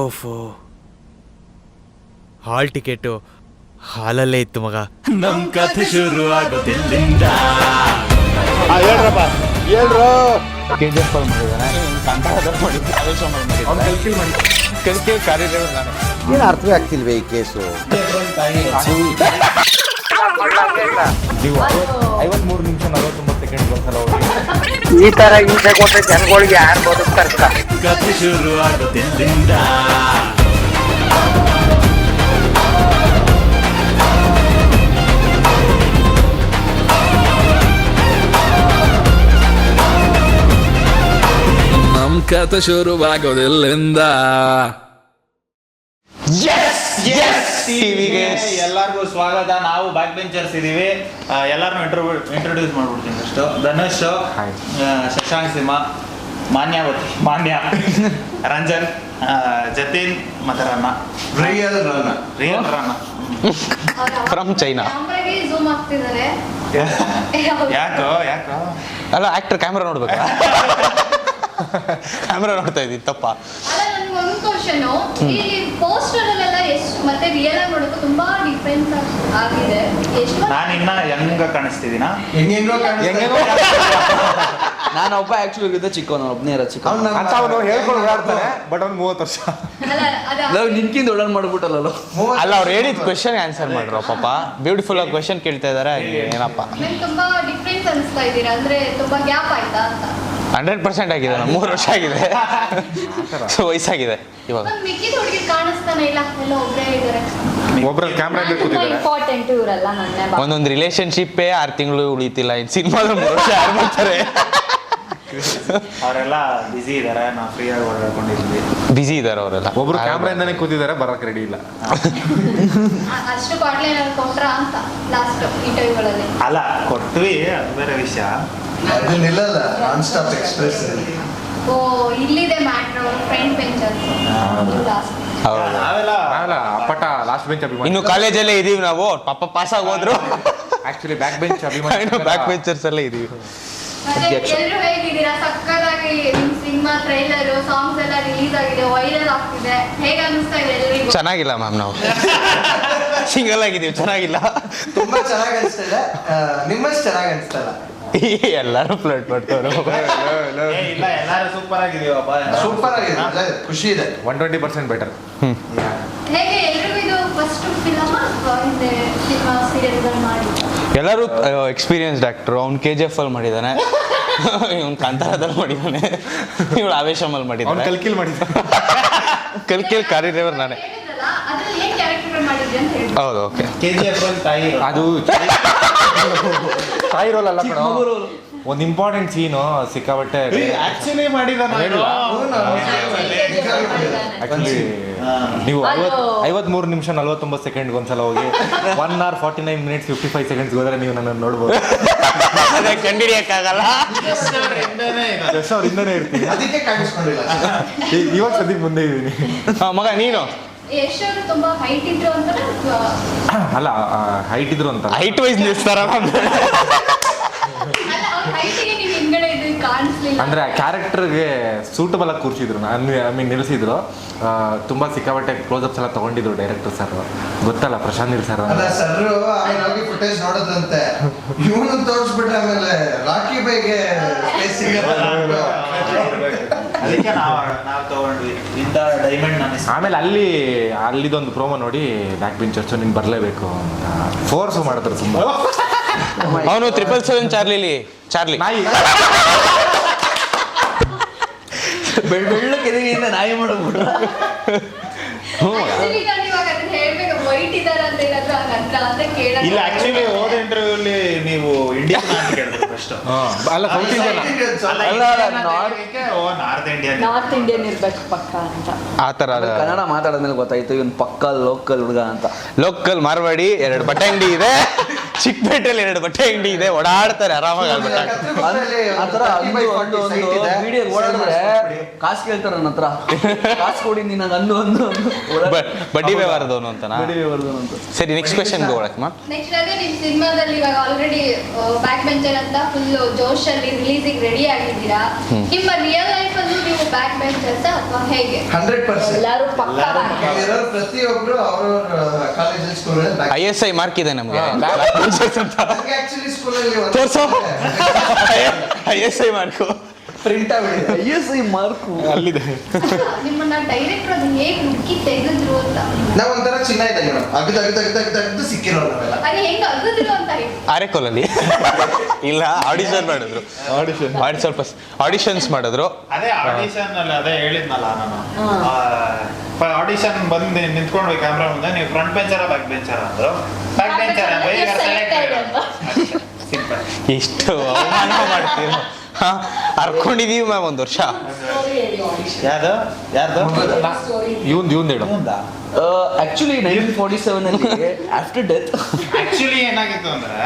ಓಫೋ. ಹಾಲ್ ticket ಹಾಲಲ್ಲೇ ಇತ್ತು ಮಗ. ನಮ್ ಕಥೆ ಶುರು ಆಗೋದಿಲ್ಲಿಂದ ಹೇಳ್ರಪ್ಪ ಹೇಳ್ರು. ಕೆ ಜಿ ಎಫ್ ಮಾಡಿದ್ದಾನೆ. ಕಾಂತಾರದಲ್ಲಿ ಮಾಡಿದ್ದೆ. ಆವೇಶ ಮಾಡಿದ್ದಾನೆ ಕಲ್ಕೆ ಕಾರ್ಯಗಳು ನಾನು. ಏನು ಅರ್ಥವೇ ಆಗ್ತಿಲ್ವೇ ಈ ಕೇಸು? ನೀವು ಐವತ್ಮೂರು ನಿಮಿಷ ನಲವತ್ತೊಂಬತ್ತು ಈ ತರ ಹಿಂಸೆ ಕೊಟ್ರೆ ಜನಗಳಿಗೆ ಯಾರು ಬದುಕ್ತಾರೆ ಕಥೆ ಶುರು ಶುರುವಾಗೋದಿಲ್ಲಿಂದ ಎಲ್ಲರಿಗೂ ಸ್ವಾಗತ. ನಾವು ಬ್ಯಾಕ್ ಬೆಂಚರ್ಸ್ ಇದೀವಿ ಎಲ್ಲಾರು ಇಂಟ್ರೊಡ್ಯೂಸ್ ಮಾಡ್ಬಿಡ್ತೀನಿ ಅಷ್ಟು ಧನುಷ್ ಶಶಾಂಕ್ ಸಿಂಹ ಮಾನ್ಯಾವತಿ ಮಾನ್ಯ ರಂಜನ್ ಜತಿನ್ ಮತ್ತೆ Ranna real Ranna real Ranna from China ಯಾಕೋ ಯಾಕೋ. ಅಲ್ಲ ಆಕ್ಟರ್ ಕ್ಯಾಮ್ರಾ ನೋಡ್ಬೇಕಾ? ಕ್ಯಾಮ್ರಾ ನೋಡ್ತಾ ಇದ್ದೀನಿ ತಪ್ಪ. ನಾನು ಇನ್ನ ಯಂಗ ಕಾಣಿಸ್ತಿದ್ದೀನ? ಹೆಂಗೆಂಗೋ ಹೆಂಗೇನೋ ನಾನು ಒಬ್ಬ ಆಕ್ಚುಲಿ ಇದ್ದ ಚಿಕ್ಕವನು ಒಬ್ಬನೇ ಇರೋ ಚಿಕ್ಕವನು. ಅಂತ ಅವನು ಹೇಳ್ಕೊಂಡು ಓಡಾಡ್ತಾನೆ ಬಟ್ ಅವ್ನು ಮೂವತ್ತು ವರ್ಷ. ಅಲ್ಲ ಅದ ನಾವು ನಿನ್ಕಿಂದ ಒಳ್ಳೆ ಮಾಡ್ಬಿಟ್ಟಲ್ಲ ಅಲ್ಲ ಅವ್ರು ಹೇಳಿದ ಕ್ವಶನ್ ಆನ್ಸರ್ ಮಾಡ್ರು ಪಾಪ. ಬ್ಯೂಟಿಫುಲ್ ಆಗಿ ಕ್ವಶನ್ ಕೇಳ್ತಾ ಇದಾರೆ ಏನಪ್ಪ. ತುಂಬಾ ಡಿಫ್ರೆನ್ಸ್ ಅನಿಸ್ತಾ ಇದ್ದೀರಾ ಅಂದ್ರೆ ತುಂಬಾ ಗ್ಯಾಪ್ ಆಯ್ತಾ ಅಂತ. ಹಂಡ್ರೆಡ್ ಪರ್ಸೆಂಟ್ ಆಗಿದೆ ನಾನು ಮೂರು ವರ್ಷ ಆಗಿದೆ. ಸೊ ವಯಸ್ಸಾಗಿದೆ ಇವಾಗ. ನನ್ ಹುಡುಗಿ ಕಾಣಿಸ್ತಾನೆ ಇಲ್ಲ? ಎಲ್ಲ ಒಬ್ಬರೇ ಇದ್ದಾರೆ ಒಬ್ರಲ್ಲಿ ಕ್ಯಾಮ್ರಾ ಇಂಪಾರ್ಟೆಂಟ್ ಇವರೆಲ್ಲ ನನ್ನೇ ಒಂದೊಂದು ರಿಲೇಶನ್ಶಿಪ್ಪೇ ಆರು ತಿಂಗಳು ಉಳಿತಿಲ್ಲ. ಇನ್ ಸಿನಿಮಾದ ಮೂರು ವರ್ಷ ಯಾರು ಮಾಡ್ತಾರೆ ಅವರೆಲ್ಲ ಬಿಸಿ ಇದಾರೆ ನಾವು ಫ್ರೀ ಆಗಿ ಓಡಾಡ್ಕೊಂಡಿದ್ವಿ. ಬಿಸಿ ಇದಾರೆ ಅವರೆಲ್ಲ. ಒಬ್ರು ಕ್ಯಾಮ್ರಾಯಿಂದಾನೇ ಕೂತಿದ್ದಾರೆ ಬರಕ್ ರೆಡಿ ಇಲ್ಲ. ಅಷ್ಟು ಬಾಟ್ಲಿ ಅಂತ ಲಾಸ್ಟ್ ಇಂಟರ್ವ್ಯೂಗಳಲ್ಲಿ ಅಲ್ಲ ಕೊಟ್ವಿ ಅದು ಬೇರೆ ವಿಷಯ. ಅದು ನಿಲ್ಲಲ್ಲ ನಾನ್ ಸ್ಟಾಪ್ ಎಕ್ಸ್ಪ್ರೆಸ್ ಓ ಇಲ್ಲಿದೆ ಮ್ಯಾಟ್ರ್ ಫ್ರೆಂಡ್ ಬೆಂಚರ್ಸ್ ಲಾಸ್ಟ್ ಹೌದು. ನಾವೆಲ್ಲ ಅಲ್ಲ ಅಪ್ಪಟ ಲಾಸ್ಟ್ ಬೆಂಚ್ ಅಭಿಮಾನಿ ಇನ್ನು ಕಾಲೇಜಲ್ಲೇ ಇದೀವಿ ನಾವು. ಪಾಪ ಪಾಸ್ ಆಗೋದ್ರು ಆಕ್ಚುಲಿ ಬ್ಯಾಕ್ ಬೆಂಚ್ ಅಭಿಮಾನಿ ಬ್ಯಾಕ್ ಬೆಂಚರ್ಸ್ ಅಲ್ಲೇ ಇದೀವಿ. ಮತ್ತೆ ಎಲ್ರು ಹೇಗಿದ್ದೀರಾ? ಸಕ್ಕತ್ತಾಗಿ ನಿಮ್ ಸಿನಿಮಾ ಟ್ರೈಲರ್ ಸಾಂಗ್ಸ್ ಎಲ್ಲ ರಿಲೀಸ್ ಆಗಿದೆ ವೈರಲ್ ಆಗ್ತಿದೆ. ಹೇಗೆ ಅನಿಸ್ತಾ ಇದೆ ಎಲ್ರಿಗೂ? ಚೆನ್ನಾಗಿಲ್ಲ ಮ್ಯಾಮ್ ನಾವು. ಸಿಂಗಲ್ ಆಗಿದೀವಿ ಚೆನ್ನಾಗಿಲ್ಲ. ತುಂಬಾ ಚೆನ್ನಾಗಿ ಅನಿಸ್ತಿದೆ. ನಿಮ್ಮಷ್ಟು ಚೆನ್ನಾಗಿ ಅನಿಸ್ತಲ್ಲ. ಎಲ್ಲರೂ ಫ್ಲರ್ಟ್ ಮಾಡ್ತವ್ರು. ಏ, ಇಲ್ಲ ಎಲ್ಲಾರು ಸೂಪರ್ ಆಗಿದೀವಪ್ಪ ಸೂಪರ್ ಆಗಿದೆ ಖುಷಿ ಇದೆ. ಒನ್ ಟ್ವೆಂಟಿ ಪರ್ಸೆಂಟ್ ಬೆಟರ್ ಹೇಗೆ ಎಲ್ರಿಗೂ ಇದು ಫಸ್ಟ್ ಫಿಲಮ್ ಹಿಂದೆ ಸಿನಿಮಾ ಸೀರಿಯಲ್ಗಳು ಮಾಡಿ? ಎಲ್ಲರೂ ಎಕ್ಸ್ಪೀರಿಯನ್ಸ್ ಆಕ್ಟರ್ ಅವ್ನು ಕೆ ಜಿ ಎಫ್ ಅಲ್ಲಿ ಮಾಡಿದ್ದಾನೆ ಇವ್ನು ಕಾಂತಾರದಲ್ಲಿ ಮಾಡಿದ್ದಾನೆ ಇವಳು ಆವೇಶಮಲ್ಲಿ ಅವ್ನು ಮಾಡಿದ್ದಾನೆ ಕಲ್ಕಿಲ್ ಮಾಡಿದ್ದ ಕಲ್ಕಿಲ್ ಕಾರ್ಯದೇವರ್ ನಾನೇ ಹೇಳಿದ್ರಲ್ಲ ಅದ್ರಲ್ಲಿ ಏನ್ ಕ್ಯಾರೆಕ್ಟರ್ ಮಾಡಿದ್ರಿ ಅಂತ ಹೇಳಿ ಹೌದು ಓಕೆ ಕೆ ಜಿ ಅಲ್ಲಿ ತಾಯಿ ಅದು ತಾಯಿ ರೋಲ್ ಅಲ್ಲ ಕಣೋ. ಒಂದು ಇಂಪಾರ್ಟೆಂಟ್ ಸೀನು ಸಿಕ್ಕಾಬಟ್ಟೆ ಆಕ್ಚುಲಿ ಮಾಡಿದ ಆಕ್ಚುಲಿ ನೀವು ಐವತ್ ಐವತ್ಮೂರು ನಿಮಿಷ ನಲ್ವತ್ತೊಂಬತ್ತು ಸೆಕೆಂಡ್ ಒಂದ್ಸಲ ಹೋಗಿ one hour forty nine minutes fifty five seconds ಹೋದ್ರೆ ನೀವು ನನ್ನನ್ನು ನೋಡ್ಬೋದು. ಕಂಡಿಡಿಯಕ್ಕಾಗಲ್ಲ. ಜಸ್ಟ್ ಅವ್ರ ಹಿಂದೆನೇ ಇರ್ತೀನಿ. ಇವಾಗ ಸದ್ಯಕ್ಕೆ ಮುಂದೆ ಇದ್ದೀನಿ. ಹಾ, ಮಗ ನೀನು? ಅಲ್ಲ ಹೈಟ್ ಇದ್ರು ಅಂತ. ಹೈಟ್ ವೈಸ್ ನಿಲ್ಸ್ತಾರ? ಅಂದ್ರೆ ಕ್ಯಾರೆಕ್ಟರ್ಗೆ ಸೂಟಬಲ್ ಆಗಿ ಕೂರಿಸಿದ್ರು. ಐ ಮೀನ್ ನಿಲ್ಲಿಸಿದ್ರು ತುಂಬಾ ಸಿಕ್ಕಾಪಟ್ಟೆ ಕ್ಲೋಸ್ ಕ್ಲೋಸಪ್ಸ್ ಎಲ್ಲ ತಗೊಂಡಿದ್ರು ಡೈರೆಕ್ಟರ್ ಸರ್ ಗೊತ್ತಲ್ಲ ಪ್ರಶಾಂತ್ ನೀಲ್ ಸರ್ ಅಲ್ಲ ಸರ್ ಫುಟೇಜ್ ನೋಡೋದಂತೆ. ಇವನು ತೋರಿಸ್ಬಿಟ್ರೆ ಆಮೇಲೆ ರಾಕಿ ಬೈಗೆ ಸ್ಪೇಸ್ ಅದಕ್ಕೆ ನಾವು ನಾವು ತಗೊಂಡ್ವಿ. ಇಂದ ಡೈಮಂಡ್ ನಾನು ಆಮೇಲೆ ಅಲ್ಲಿ ಅಲ್ಲಿದೊಂದು ಪ್ರೋಮೋ ನೋಡಿ ಬ್ಯಾಕ್ ಬೆಂಚರ್ಸ್ ನೀನು ಬರಲೇಬೇಕು ಅಂತ. ಫೋರ್ಸ್ ಮಾಡಿದ್ರು ತುಂಬಾ. ಅವನು ಟ್ರಿಪಲ್ ಸೆವೆನ್ ಚಾರ್ಲಿಲಿ. ಚಾರ್ಲಿ. ನಾಯಿ. ಬೆಳ್ ಬೆಳ್ಳಕ್ಕೆ ಎದೆಯಿಂದ ನಾಯಿ ಮಾಡ್ಬಿಟ್ರು. Actually ನಾನು ಇವಾಗ ಅದನ್ನ ಹೇಳ್ಬೇಕು. ವೈಟ್ ಇದಾರ ಅಂತ ಏನಾದ್ರು ಹಂಗಂದ್ರ ಅಂತ ಕೇಳ ಇಲ್ಲ ಆಕ್ಚುಲಿ ಹೋದ ಇಂಟರ್ವ್ಯೂ ಅಲ್ಲಿ ನೀವು ಇಂಡಿಯನ್ ಅಂತ ಕೇಳಿದ್ರು ಫಸ್ಟ್ ಅಲ್ಲ ಸೌತ್ ಇಂಡಿಯನ್ ಅಲ್ಲ, ಅಲ್ಲ, North- oh north Indian north Indian ಇರ್ಬೇಕು ಪಕ್ಕ ಅಂತ. ಆ ಥರ ಕನ್ನಡ ಮಾತಾಡಿದ್ಮೇಲೆ ಗೊತ್ತಾಯ್ತು ಇವನ್ ಪಕ್ಕ ಲೋಕಲ್ ಹುಡುಗ ಅಂತ. ಲೋಕಲ್ ಮಾರ್ವಾಡಿ ಎರಡು ಬಟ್ಟೆ ಅಂಗಡಿ ಇದೆ. ಚಿಕ್ಕಪೇಟೆಯಲ್ಲಿ ಎರಡು ಬಟ್ಟೆ ಅಂಗಡಿ ಇದೆ ಓಡಾಡ್ತಾರೆ ಆರಾಮಾಗಿ ಒಂದು ಒಂದು ಒಂದು ಓಡಾಡಿದ್ರೆ ಕಾಸು ಕೇಳ್ತಾರೆ ನನ್ನ ಹತ್ರ. ಕಾಸು ಕೊಡಿ ನಿನಗೆ ಅಂದು ಬ- ಬಡ್ಡಿ ವ್ಯವಹಾರದವನು ಅಂತನಾ? ಬಡಿ ಬರ್ದೋನು ಅಂತ. ಸರಿ ನೆಕ್ಸ್ಟ್ ಕ್ವೆಶನ್ ಹೋಗಕ್ಕೆ ಮಾ. ನೆಕ್ಸ್ಟ್ ಅದೇ ನಿಮ್ಮ ಸಿನಿಮಾದಲ್ಲಿ ಇವಾಗ ಆಲ್ರೆಡಿ ಬ್ಯಾಕ್ ಬೆಂಚರ್ ಅಂತ ಫುಲ್ ಜೋಶ್ ಅಲ್ಲಿ ರಿಲೀಸಿಗೆ ರೆಡಿ ಆಗಿದ್ದೀರಾ ನಿಮ್ಮ ರಿಯಲ್ ಲೈಫ್ ಅಲ್ಲೂ ನೀವು ಬ್ಯಾಕ್ ಬೆಂಚರ್ಸ್ ಅಥವಾ ಹೇಗೆ? ಹಂಡ್ರೆಡ್ ಪರ್ಸೆಂಟ್ ಎಲ್ಲರೂ ಪಕ್ಕ ಪ್ರತಿಯೊಬ್ಬರು ಪ್ರತಿಯೊಬ್ರು ಕಾಲೇಜ್ ಸ್ಕೂಲ್ ಸ್ಕೂಲಲ್ಲಿ ಐ ಎಸ್ ಐ ಮಾರ್ಕ್ ಇದೆ ನಮಗೆ. ನನಗೆ ಆಕ್ಚುಲಿ ಸ್ಕೂಲಲ್ಲಿ ತೋರ್ಸು I S I mark print S I mark ಅಲ್ಲಿದೆ. ನಿಮ್ಮನ್ನ ಡೈರೆಕ್ಟರ್ ಅದು ಹೇಗೆ ಹುಡುಕಿ ತೆಗೆದ್ರು ಅಂತ. ನಾವ್ ಒಂಥರ ಚಿನ್ನ ಇದ್ದಂಗೆ ಮೇಡಮ್ ಅಗ್ದು ಅಗ್ದು ಅಗ್ದು ಅಗ್ದು ಅಗ್ದು ಸಿಕ್ಕಿರೋ ನಾವೆಲ್ಲ. ಅದು ಹೆಂಗ್ ಅಗದ್ರು ಅಂತ ಹೇಳಿ. ಆರೆಕೋಲಲ್ಲಿ ಇಲ್ಲ ಆಡಿಷನ್ ಮಾಡಿದ್ರು. ಆಡಿಷನ್ ಮಾಡಿ ಸ್ವಲ್ಪ ಆಡಿಷನ್ಸ್ ಮಾಡಿದ್ರು. ಅದೇ ಆಡಿಷನ್ ಅಲ್ಲಿ ಅದೇ ಹೇಳಿದ್ನಲ್ಲ ನಾನು. ಆಡಿಷನ್ ಬಂದು ನಿಂತ್ಕೊಂಡ್ವಿ ಕ್ಯಾಮ್ರಾ ಮುಂದೆ. ನೀವು ಫ್ರಂಟ್ ಬೆಂಚರ ಬ್ಯಾಕ್ ಬೆಂಚರ ಅಂದ್ರು. ಬ್ಯಾಕ್ ಬೆಂಚರ್ ಎಷ್ಟು ಅವಮಾನ ಮಾಡ್ತೀವಿ ಹರ್ಕೊಂಡಿದೀವಿ ಮ್ಯಾಮ್ ಒಂದು ವರ್ಷ. ಯಾರು ಯಾರ್ದು? ಇವಂದು ಇವಂದು ಹೇಳು. ಆಕ್ಚುಲಿ ನೈನ್ಟೀನ್ ಫಾರ್ಟಿ ಸೆವೆನ್ ಅಲ್ಲಿ ಆಫ್ಟರ್ ಡೆತ್ ಆಕ್ಚುಲಿ ಏನಾಗಿತ್ತು ಅಂದ್ರೆ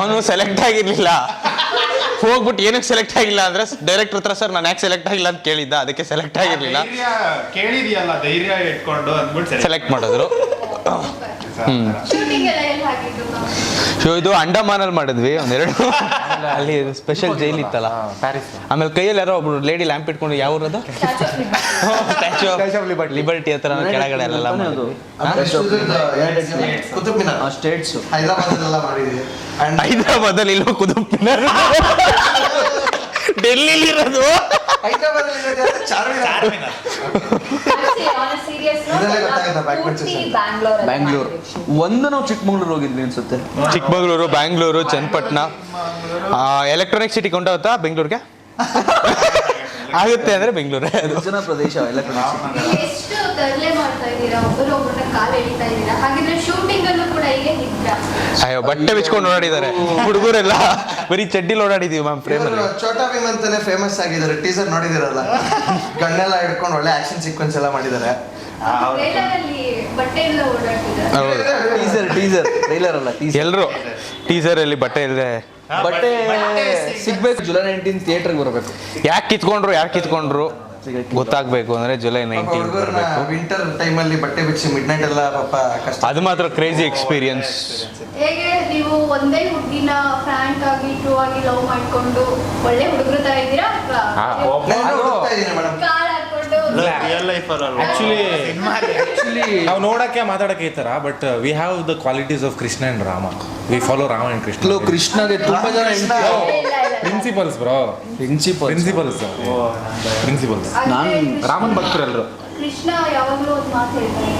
ಅವನು ಸೆಲೆಕ್ಟ್ ಆಗಿರ್ಲಿಲ್ಲ. ಹೋಗ್ಬಿಟ್ಟು ಏನಕ್ಕೆ ಸೆಲೆಕ್ಟ್ ಆಗಿಲ್ಲ ಅಂದ್ರೆ ಡೈರೆಕ್ಟರ್ ಹತ್ರ ಸರ್ ನಾನು ಯಾಕೆ ಸೆಲೆಕ್ಟ್ ಆಗಿಲ್ಲ ಅಂತ ಕೇಳಿದ್ದ ಅದಕ್ಕೆ ಸೆಲೆಕ್ಟ್ ಆಗಿರ್ಲಿಲ್ಲ. ಧೈರ್ಯ ಕೇಳಿದ್ಯಲ್ಲ ಧೈರ್ಯ ಇಟ್ಕೊಂಡು ಅಂದ್ಬಿಟ್ಟು ಸೆಲೆಕ್ಟ್ ಮಾಡಿದ್ರು. ಸೊ ಇದು ಅಂಡಮಾನಲ್ಲಿ ಮಾಡಿದ್ವಿ ಒಂದೆರಡು ಅಲ್ಲಿ ಸ್ಪೆಷಲ್ ಜೈಲ್ ಇತ್ತಲ್ಲ. ಪ್ಯಾರಿಸ್ ಆಮೇಲೆ ಕೈಯಲ್ಲಿ ಯಾರೋ ಒಬ್ರು ಲೇಡಿ ಲ್ಯಾಂಪ್ ಇಟ್ಕೊಂಡು ಯಾವ ಊರದು? ಲಿಬರ್ಟಿ ಹತ್ರ ಕೆಳಗಡೆ ಎಲ್ಲ ಹೈದರಾಬಾದಲ್ಲಿ ಇಲ್ಲೋ ಕುದುಪ್ ಮಿನಾರ್ ಡೆಲ್ಲಿಲಿ ಇರೋದು ಹೈದರಾಬಾದ್ ಚಾರ್ಮಿನಾರ್. ಇದೆಲ್ಲ ಗೊತ್ತಾಗುತ್ತಾ back benches ಅಂತ? ಬ್ಯಾಂಗ್ಳೂರ್ ಬ್ಯಾಂಗ್ಳೂರ್ ಒಂದು ನಾವು ಚಿಕ್ಕಮಂಗ್ಳೂರ್ ಹೋಗಿದ್ವಿ ಅನ್ಸುತ್ತೆ. ಚಿಕ್ಕಮಗಳೂರು ಬ್ಯಾಂಗ್ಳೂರು ಚನ್ನಪಟ್ಟಣ. ಎಲೆಕ್ಟ್ರಾನಿಕ್ ಸಿಟಿ ಕೊಂಡೋಗುತ್ತಾ ಬೆಂಗಳೂರಿಗೆ? ಆಗುತ್ತೆ ಅಂದ್ರೆ ಬೆಂಗಳೂರೇ ಅದು. ನಿರ್ಜನ ಪ್ರದೇಶ ಎಲ್ಲ ಕಡೆ. ಎಷ್ಟು ತರಲೆ ಮಾಡ್ತಾ ಇದ್ದೀರಾ? ಒಬ್ಬರು ಒಬ್ಬರನ್ನ ಕಾಲ್ ಎಳಿತಾ ಇದ್ದೀರಾ? ಹಾಗಿದ್ರೆ ಶೂಟಿಂಗ್ ಅಲ್ಲೂ ಕೂಡ ಹೀಗೆ ಇದ್ರ ಅಯ್ಯೋ ಬಟ್ಟೆ ಬಿಚ್ಕೊಂಡು ಓಡಾಡಿದ್ದಾರೆ. ಹುಡುಗರೆಲ್ಲ ಬರೀ ಚಡ್ಡಿಲಿ ಓಡಾಡಿದೀವಿ ಮ್ಯಾಮ್ ಫ್ರೇಮ್ ಚೋಟಾ ಛೋಟಾ ಭೀಮ್ ಅಂತಾನೆ ಫೇಮಸ್ ಆಗಿದ್ದಾರೆ. ಟೀಸರ್ ನೋಡಿದಿರಲ್ಲ? ಗಣ್ಣೆಲ್ಲ ಹಿಡ್ಕೊಂಡು ಒಳ್ಳೆ ಆಕ್ಷನ್ ಸೀಕ್ವೆನ್ಸ್ ಎಲ್ಲ ಮಾಡಿದ್ದಾರೆ. ಟ್ರೇಲರ್ ಅಲ್ಲಿ ಬಟ್ಟೆ ಎಲ್ಲ ಓಡಾಡ್ತಿದ್ದಾರೆ. ಟೀಸರ್ ಟೀಸರ್ ಟ್ರೈಲರ್ ಅಲ್ಲ ಟೀಸರ್ ಎಲ್ರು ಟೀಸರ್ ಅಲ್ಲಿ ಬಟ್ಟೆ ಇಲ್ಲದೆ ಬಟ್ಟೆ ಸಿಗ್ಬೇಕು ಜುಲೈ ನೈನ್ಟೀನ್ ಥಿಯೇಟರ್ಗೆ ಬರಬೇಕು. ಯಾಕೆ ಕಿತ್ಕೊಂಡ್ರು ಯಾಕೆ ಕಿತ್ಕೊಂಡ್ರು? ಗೊತ್ತಾಗ್ಬೇಕು ಅಂದ್ರೆ ಜುಲೈ ನೈನ್ಟೀನ್ ಬರಬೇಕು. ವಿಂಟರ್ ಟೈಮಲ್ಲಿ ಬಟ್ಟೆ ಬಿಚ್ಚಿ ಮಿಡ್ ನೈಟ್ ಎಲ್ಲ ಪಾಪ ಕಷ್ಟ. ಅದು ಮಾತ್ರ ಕ್ರೇಜಿ ಎಕ್ಸ್ಪೀರಿಯನ್ಸ್ ಹೇಗೆ ನೀವು ಒಂದೇ ಹುಡುಗಿನ ಫ್ರಾಂಕ್ ಆಗಿ ಟ್ರೂ ಆಗಿ ಲವ್ ಮಾಡ್ಕೊಂಡು ಒಳ್ಳೆ ಹುಡುಗರು ತರ ಇದ್ದೀರಾ ಲೈಫ್ Actually, ನಾವು ನೋಡಕ್ಕೆ ಮಾತಾಡಕ್ಕೆ ಈ ತರ but we have the qualities of Krishna and Rama we follow Rama and Krishna ಕೃಷ್ಣಗೆ ತುಂಬಾ ಜನ. Principles bro principle principles principles ನಾನು ರಾಮನ್ ಭಕ್ತರೆಲ್ಲರು ಕೃಷ್ಣ ಯಾವಾಗ್ಲೂ ಒಂದು ಮಾತು ಹೇಳ್ತಾರೆ.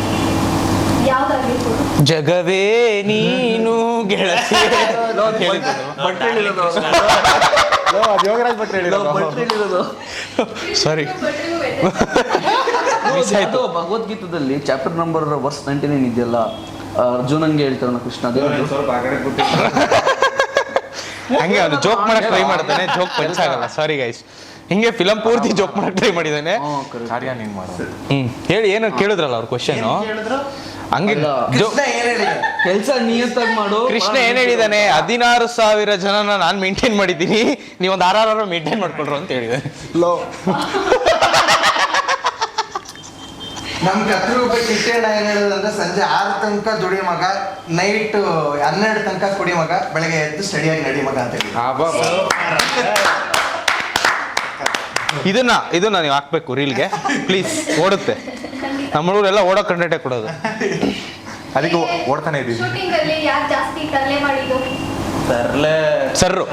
ಯಾವ್ದಾಗಿರ್ಬೋದು? ಜಗವೇ ನೀನು ಗೆಳತಿ. ಬಟ್ಟೆ ಯೋಗರಾಜ್ ಹೇಳಿರೋದು. ಸಾರಿ ಅದು ಭಗವದ್ಗೀತದಲ್ಲಿ chapter number verse ninety nine ಇದೆಯಲ್ಲ? ಅರ್ಜುನಂಗೆ ಅರ್ಜುನನ್ಗೆ ಹೇಳ್ತಾರಣ ಕೃಷ್ಣ ಹಂಗೆ ಅವನು ಜೋಕ್ ಮಾಡಕ್ ಟ್ರೈ ಮಾಡ್ತಾನೆ ಜೋಕ್ ಪಂಚಾಗಲ್ಲ ಸಾರಿ ಗೈಸ್ ಹಿಂಗೆ ಫಿಲಂ ಪೂರ್ತಿ ಜೋಕ್ ಮಾಡಕ್ ಟ್ರೈ ಮಾಡಿದಾನೆ. ಹ್ಮ್, ಕಾರ್ಯ ನೀನ್ ಮಾಡು. ಹ್ಮ್ ಹೇಳಿ ಏನು ಕೇಳಿದ್ರಲ್ಲ ಅವ್ರ ಕ್ವಶನ್ ಹಂಗೆ ಕೆಲಸ ಜೋ ಕೃಷ್ಣ ಏನ್ ಹೇಳಿದ್ದಾರೆ ಕೆಲ್ಸ ನಿಯತ್ತಾಗಿ ಮಾಡು. ಕೃಷ್ಣ ಏನ್ ಹೇಳಿದಾನೆ? ಹದಿನಾರು ಸಾವಿರ ಜನನ ನಾನ್ ಮೇಂಟೈನ್ ಮಾಡಿದ್ದೀನಿ. ನೀವೊಂದು ಆರ್ ಆರ್ ಮೇಂಟೈನ್ ಮಾಡ್ಕೊಳ್ರು ಅಂತ ಹೇಳಿದಾನೆ. ನಮ್ ಕತ್ರು ಒಬ್ಬ ಕಿಟ್ಟಣ್ಣ ಏನ್ ಹೇಳೋದಂದ್ರೆ ಸಂಜೆ ಆರು ತನಕ ದುಡಿ ಮಗ ನೈಟ್ ಹನ್ನೆರಡು ತನಕ ಕುಡಿ ಮಗ ಬೆಳಗ್ಗೆ ಎದ್ದು ಸ್ಟಡಿಯಾಗಿ ನಡಿ ಮಗ ಅಂತ ಹೇಳಿ. ಇದನ್ನ ಇದನ್ನ ನೀವು ಹಾಕ್ಬೇಕು ರೀಲ್ಗೆ. ಪ್ಲೀಸ್ ಓಡುತ್ತೆ. ನಮ್ಮೂರೆಲ್ಲ ಓಡೋ ಕಂಡಕ್ಟೇ ಕೊಡೋದು. ಅದಕ್ಕೆ ಓಡ್ತಾನೆ ಇದ್ದೀವಿ. ತರ್ಲೆ ಸರ್ರು.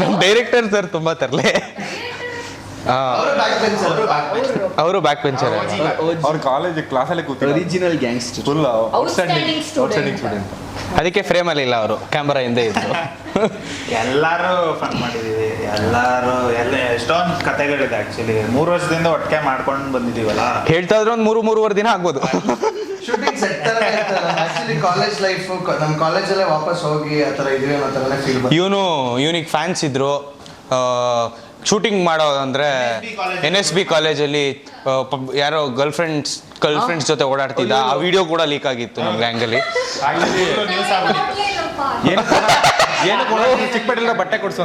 ನಮ್ಮ ಡೈರೆಕ್ಟರ್ ಸರ್ ತುಂಬಾ ತರ್ಲೆ. ಅವರು ಬ್ಯಾಕ್ ಬೆಂಚ್ ಅವರು ಕಾಲೇಜ್ ಬೆಂಚರ್ ಅವ್ರ ಕಾಲೇಜ್ ಕ್ಲಾಸಲ್ಲಿ ಕೂತಿದ್ರು original gangster full Outstanding student. Outstanding student ಅದಕ್ಕೆ ಫ್ರೇಮ್ ಅಲ್ಲಿ ಇಲ್ಲ ಅವರು ಕ್ಯಾಮರಾ ಹಿಂದೆ ಇದ್ರು ಎಲ್ಲರೂ ಫನ್ ಮಾಡಿದೀವಿ. ಎಲ್ಲರೂ ಎಲ್ಲ ಎಷ್ಟೊಂದು ಕತೆಗಳಿದೆ ಆಕ್ಚುಲಿ ಮೂರು ವರ್ಷದಿಂದ ಒಟ್ಟಿಗೆ ಮಾಡ್ಕೊಂಡು ಬಂದಿದೀವಲ್ಲ. ಹೇಳ್ತಾ ಇದ್ರೆ ಒಂದು ಮೂರು ಮೂರುವರೆ ದಿನ ಆಗ್ಬೋದು. ಶೂಟಿಂಗ್ ಸೆಟ್ ತರ ಆಕ್ಚುಲಿ ಕಾಲೇಜ್ ಲೈಫ್ ನಮ್ಮ ಕಾಲೇಜಲ್ಲೇ ವಾಪಸ್ ಹೋಗಿ ಆ ತರ ಇದೀವಿ ಅನ್ನೋ ತರ ಫೀಲ್ ಇವನು ಇವನಿಗೆ ಫ್ಯಾನ್ಸ್ ಇದ್ರು. ಶೂಟಿಂಗ್ ಮಾಡೋ ಅಂದ್ರೆ ಎನ್ ಎಸ್ ಬಿ ಕಾಲೇಜಲ್ಲಿ ಯಾರೋ ಗರ್ಲ್ ಫ್ರೆಂಡ್ಸ್ ಗರ್ಲ್ ಫ್ರೆಂಡ್ಸ್ ಜೊತೆ ಓಡಾಡ್ತಿದ್ದ ಆ ವಿಡಿಯೋ ಕೂಡ ಲೀಕ್ ಆಗಿತ್ತು ನಮ್ಮ ಗ್ಯಾಂಗಲ್ಲಿ ಏನು ಚಿಕ್ಕಪೇಟೆಲ್ಲ ಬಟ್ಟೆ ಕೊಡ್ಸೋ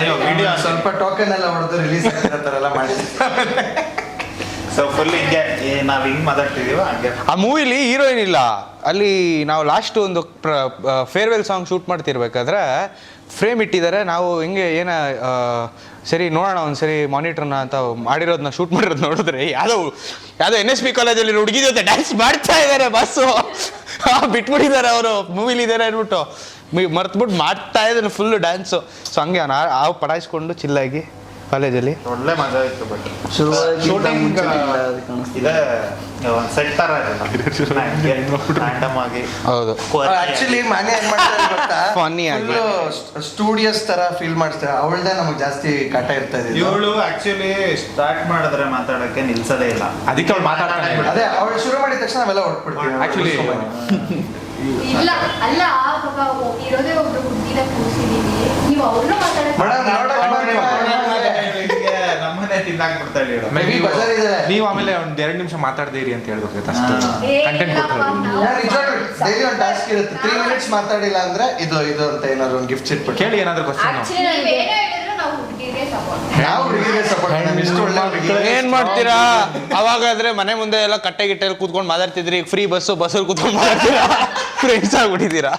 ಅಯ್ಯೋ ವಿಡಿಯೋ ಸ್ವಲ್ಪ ಟೋಕನ್ ಎಲ್ಲ ಹೊಡೆದು ರಿಲೀಸ್ ಎಲ್ಲ ಮಾಡಿದ್ವಿ ಸೊ ಫುಲ್ ಹಿಂಗೆ ನಾವ್ ಹಿಂಗ್ ಮಾತಾಡ್ತಿದೀವ ಹಂಗೆ. ಆ ಮೂವಿಲಿ ಹೀರೋಯಿನ್ ಇಲ್ಲ. ಅಲ್ಲಿ ನಾವು ಲಾಸ್ಟ್ ಒಂದು ಫೇರ್ವೆಲ್ ಸಾಂಗ್ ಶೂಟ್ ಮಾಡ್ತಿರ್ಬೇಕಾದ್ರೆ ಫ್ರೇಮ್ ಇಟ್ಟಿದ್ದಾರೆ. ನಾವು ಹಿಂಗೆ ಏನ ಸರಿ ನೋಡೋಣ ಒಂದು ಸರಿ ಮಾನಿಟರ್ನ ಅಂತ ಮಾಡಿರೋದನ್ನ ಶೂಟ್ ಮಾಡಿರೋದು ನೋಡಿದ್ರೆ ಯಾವುದೋ ಯಾವುದೋ ಎನ್ ಎಸ್ ಪಿ ಕಾಲೇಜಲ್ಲಿ ಹುಡುಗಿ ಜೊತೆ ಡ್ಯಾನ್ಸ್ ಮಾಡ್ತಾ ಇದ್ದಾರೆ ಬಸ್ಸು ಬಿಟ್ಬಿಟ್ಟಿದ್ದಾರೆ ಅವರು. ಮೂವಿಲಿದ್ದಾರೆ ಅಂದ್ಬಿಟ್ಟು. ಮರ್ತ್ಬಿಟ್ಟು ಮಾಡ್ತಾ ಇದ್ದಾನೆ ಫುಲ್ ಡ್ಯಾನ್ಸು ಸೊ ಹಂಗೆ ಅವ್ನು ಆ ಪಡಾಯಿಸ್ಕೊಂಡು ಚಿಲ್ಲಾಗಿ ಕಾಲೇಜಲ್ಲಿ? ಒಳ್ಳೆ ಮಜಾ ಇತ್ತು ಬಟ್ ಶುರುವಾಗಿ ಶೂಟಿಂಗ್ ಇದೆ ಒಂದು ಸೆಟ್ ತರ ಆಗಿ ಹೌದು. ಆಕ್ಚುಲಿ ಮನೆ ಏನ್ ಮಾಡ್ತಾರೆ ಗೊತ್ತಾ? ಆಗಿ. ಸ್ಟೂಡಿಯೋಸ್ ತರ ಫೀಲ್ ಮಾಡ್ತಾರೆ ಅವಳದೇ ನಮಗೆ ಜಾಸ್ತಿ ಕಾಟ ಇರ್ತಾ ಇದೆ ಇವಳು ಆಕ್ಚುಲಿ ಸ್ಟಾರ್ಟ್ ಮಾಡಿದ್ರೆ ಮಾತಾಡಕ್ಕೆ ನಿಲ್ಸದೇ ಇಲ್ಲ. ಅದಕ್ಕೆ ಅವಳು ಮಾತಾಡ್ತಾನೆ ಇಲ್ಲ. ಅದೇ ಅವಳು ಶುರು ಮಾಡಿದ ತಕ್ಷಣ ನಾವೆಲ್ಲ ಹೊಟ್ಬಿಡ್ತೀವಿ ಆಕ್ಚುಲಿ ಇಲ್ಲ ಅಲ್ಲ ಇರೋದೇ ಒಬ್ರು ಹುಡುಗಿನ ಕೂರಿಸಿದೀವಿ ನೀವು ಅವ್ರನ್ನೂ ಮಾತಾಡಕ್ಕೆ ಮೇಡಮ್ ನೋಡಕ್ ಬನ್ನಿ. ಬಜಾರ್ ಇದೆ. ನೀವು ಆಮೇಲೆ ಒಂದ್ ಎರಡು ನಿಮಿಷ ಮಾತಾಡ್ದಿರಿ ಇರಿ ಅಂತ ಹೇಳ್ಬೇಕು ಅಷ್ಟೇ ಕಂಟೆಂಟ್ ಇಲ್ಲಪ್ಪ, ಕೊಡ್ತಾರೆ ನಾವು- ಡೈಲಿ ಒಂದು ಟಾಸ್ಕ್ ಇರುತ್ತೆ. ತ್ರೀ ಮಿನಿಟ್ಸ್ ಮಾತಾಡಿಲ್ಲ ಅಂದ್ರೆ ಇದು ಇದು ಅಂತ ಏನಾದ್ರು ಒಂದು ಗಿಫ್ಟ್ ಇಟ್ಬಿಟ್ಟು ಕೇಳಿ ಏನಾದ್ರು ಕ್ವಶನ್ ನಾವು. ಹುಡುಗಿಗೆ ಸಪೋರ್ಟ್ ನಾವು ಹುಡುಗಿಗೆ ಸಪೋರ್ಟ್ ಮಾಡಿ ಇಷ್ಟು ಒಳ್ಳೆ ಹುಡುಗಿ ಏನ್ ಮಾಡ್ತೀರಾ? ಅವಾಗಾದ್ರೆ ಮನೆ ಮುಂದೆ ಎಲ್ಲ ಕಟ್ಟೆ ಗಿಟ್ಟೆಲ್ಲಿ ಕೂತ್ಕೊಂಡು ಮಾತಾಡ್ತಿದ್ರಿ. ಫ್ರೀ ಬಸ್ಸು ಬಸ್ಸಲ್ಲಿ ಕೂತ್ಕೊಂಡು ಮಾತಾಡ್ತೀರಾ? ಫ್ರೆಂಡ್ಸ್ ಆಗ್ಬಿಟ್ಟಿದ್ದೀರಾ?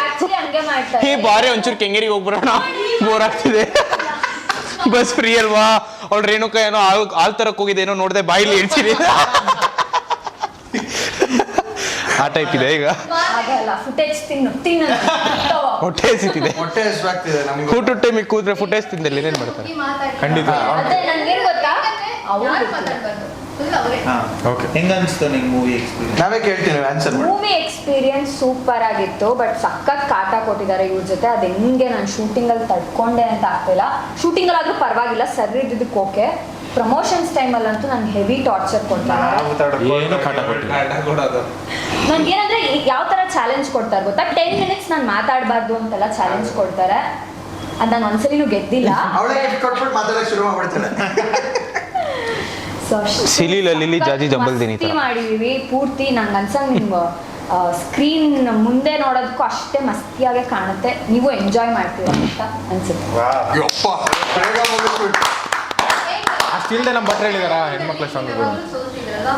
ಆಕ್ಚುಲಿ ಹಂಗೆ ಮಾಡ್ತಾರೆ ಈ ಬಾರಿ ಒಂಚೂರು ಕೆಂಗೇರಿಗೆ ಹೋಗ್ಬಿಡೋಣ. ಬೋರ್ ಆಗ್ತಿದೆ. ಬಸ್ ಫ್ರೀ ಅಲ್ವಾ? ಅವ್ಳ ರೇಣುಕ ಏನೋ ಹಾಲ್ ಹಾಲ್ ತರಕ್ ಹೋಗಿದ್ದೇನೋ ನೋಡಿದೆ ಬಾಯಿಲಿ ಇಡ್ತೀನಿ ಆ ಟೈಪ್ ಇದೆ ಈಗ. ಆಗಲ್ಲ ಫುಟೇಜ್ ತಿನ್ನು ತಿನ್ನು ಹೊಟ್ಟೆ ಹಸಿತಿದೆ ಹೊಟ್ಟೆ ಹಸ್ವಾಗ್ತಿದೆ ನಮ್ಗೆ ಊಟ ಟೈಮಿಗೆ ಕೂತ್ರೆ ಫುಟೇಜ್ ತಿಂದಲ್ಲಿ ಏನೇನ್ ಮಾಡ್ತಾರೆ? ಖಂಡಿತ. ಅದೇ ನನ್ಗೇನ್ ಗೊತ್ತಾ? ಅವ್ರು ಮಾತಾಡ್ಬಾರ್ದು? ಫುಲ್ ಓಕೆ ಹೆಂಗ ಅನ್ಸ್ತು ನಿಂಗೆ ಮೂವಿ ಎಕ್ಸ್ಪೀರಿಯನ್ಸ್ ನಾವೇ ಕೇಳ್ತೀವಿ ಆನ್ಸರ್ ಮಾಡಿ. ಮೂವಿ ಎಕ್ಸ್ಪೀರಿಯನ್ಸ್ ಸೂಪರ್ ಆಗಿತ್ತು ಬಟ್ ಸಖತ್ ಕಾಟ ಕೊಟ್ಟಿದ್ದಾರೆ ಇವ್ರ ಜೊತೆ. ಅದು ಹೆಂಗೆ ನಾನು ಶೂಟಿಂಗಲ್ಲಿ ತಡ್ಕೊಂಡೆ ಅಂತ ಆಗ್ತಿಲ್ಲ. ಶೂಟಿಂಗಲ್ಲಾದರೂ ಪರವಾಗಿಲ್ಲ ಸರಿ ಇದ್ದಿದ್ದಕ್ಕೆ ಓಕೆ ಪ್ರಮೋಷನ್ಸ್ ಟೈಮಲ್ಲಂತೂ ನಂಗೆ ಹೆವಿ ಟಾರ್ಚರ್ ಕೊಡ್ತಾರೆ. ಏನು ಕಾಟ ಕೊಟ್ಟಿಲ್ಲ. ನನ್ಗೆ ಏನಂದ್ರೆ ಯಾವ ತರ ಚಾಲೆಂಜ್ ಕೊಡ್ತಾರೆ ಗೊತ್ತಾ? ಟೆನ್ ಮಿನಿಟ್ಸ್ ನಾನು ಮಾತಾಡಬಾರ್ದು ಅಂತೆಲ್ಲ ಚಾಲೆಂಜ್ ಕೊಡ್ತಾರೆ. ಅದು ನಾನು ಒಂದ್ಸಲಿನೂ ಗೆದ್ದಿಲ್ಲ. ಕೊಟ್ಬಿಟ್ಟು ಮಾತಾಡಕ್ಕೆ ಶುರು ಮಾಡ್ಬಿಡ್ತಾಳೆ. ಸಿಲಿಲ ಲಿಲಿ ಜಾಜಿ ಜಂಬಲ್ದಿನಿ ತರ. ಮಾಡಿದೀವಿ ಪೂರ್ತಿ ನಂಗೆ ಅನ್ಸಂಗ್ ನಿಮ್ಗೆ ಸ್ಕ್ರೀನ್ ಮುಂದೆ ನೋಡೋದಕ್ಕೂ ಅಷ್ಟೇ ಮಸ್ತಿಯಾಗೆ ಕಾಣುತ್ತೆ. ನೀವು ಎಂಜಾಯ್ ಮಾಡ್ತೀರಾ ಅಂತ ಅನ್ಸುತ್ತೆ. ಅಷ್ಟಿಲ್ದೆ ನಮ್ಮ ಭಟ್ರು ಹೇಳಿದಾರ ಹೆಣ್ಮಕ್ಳ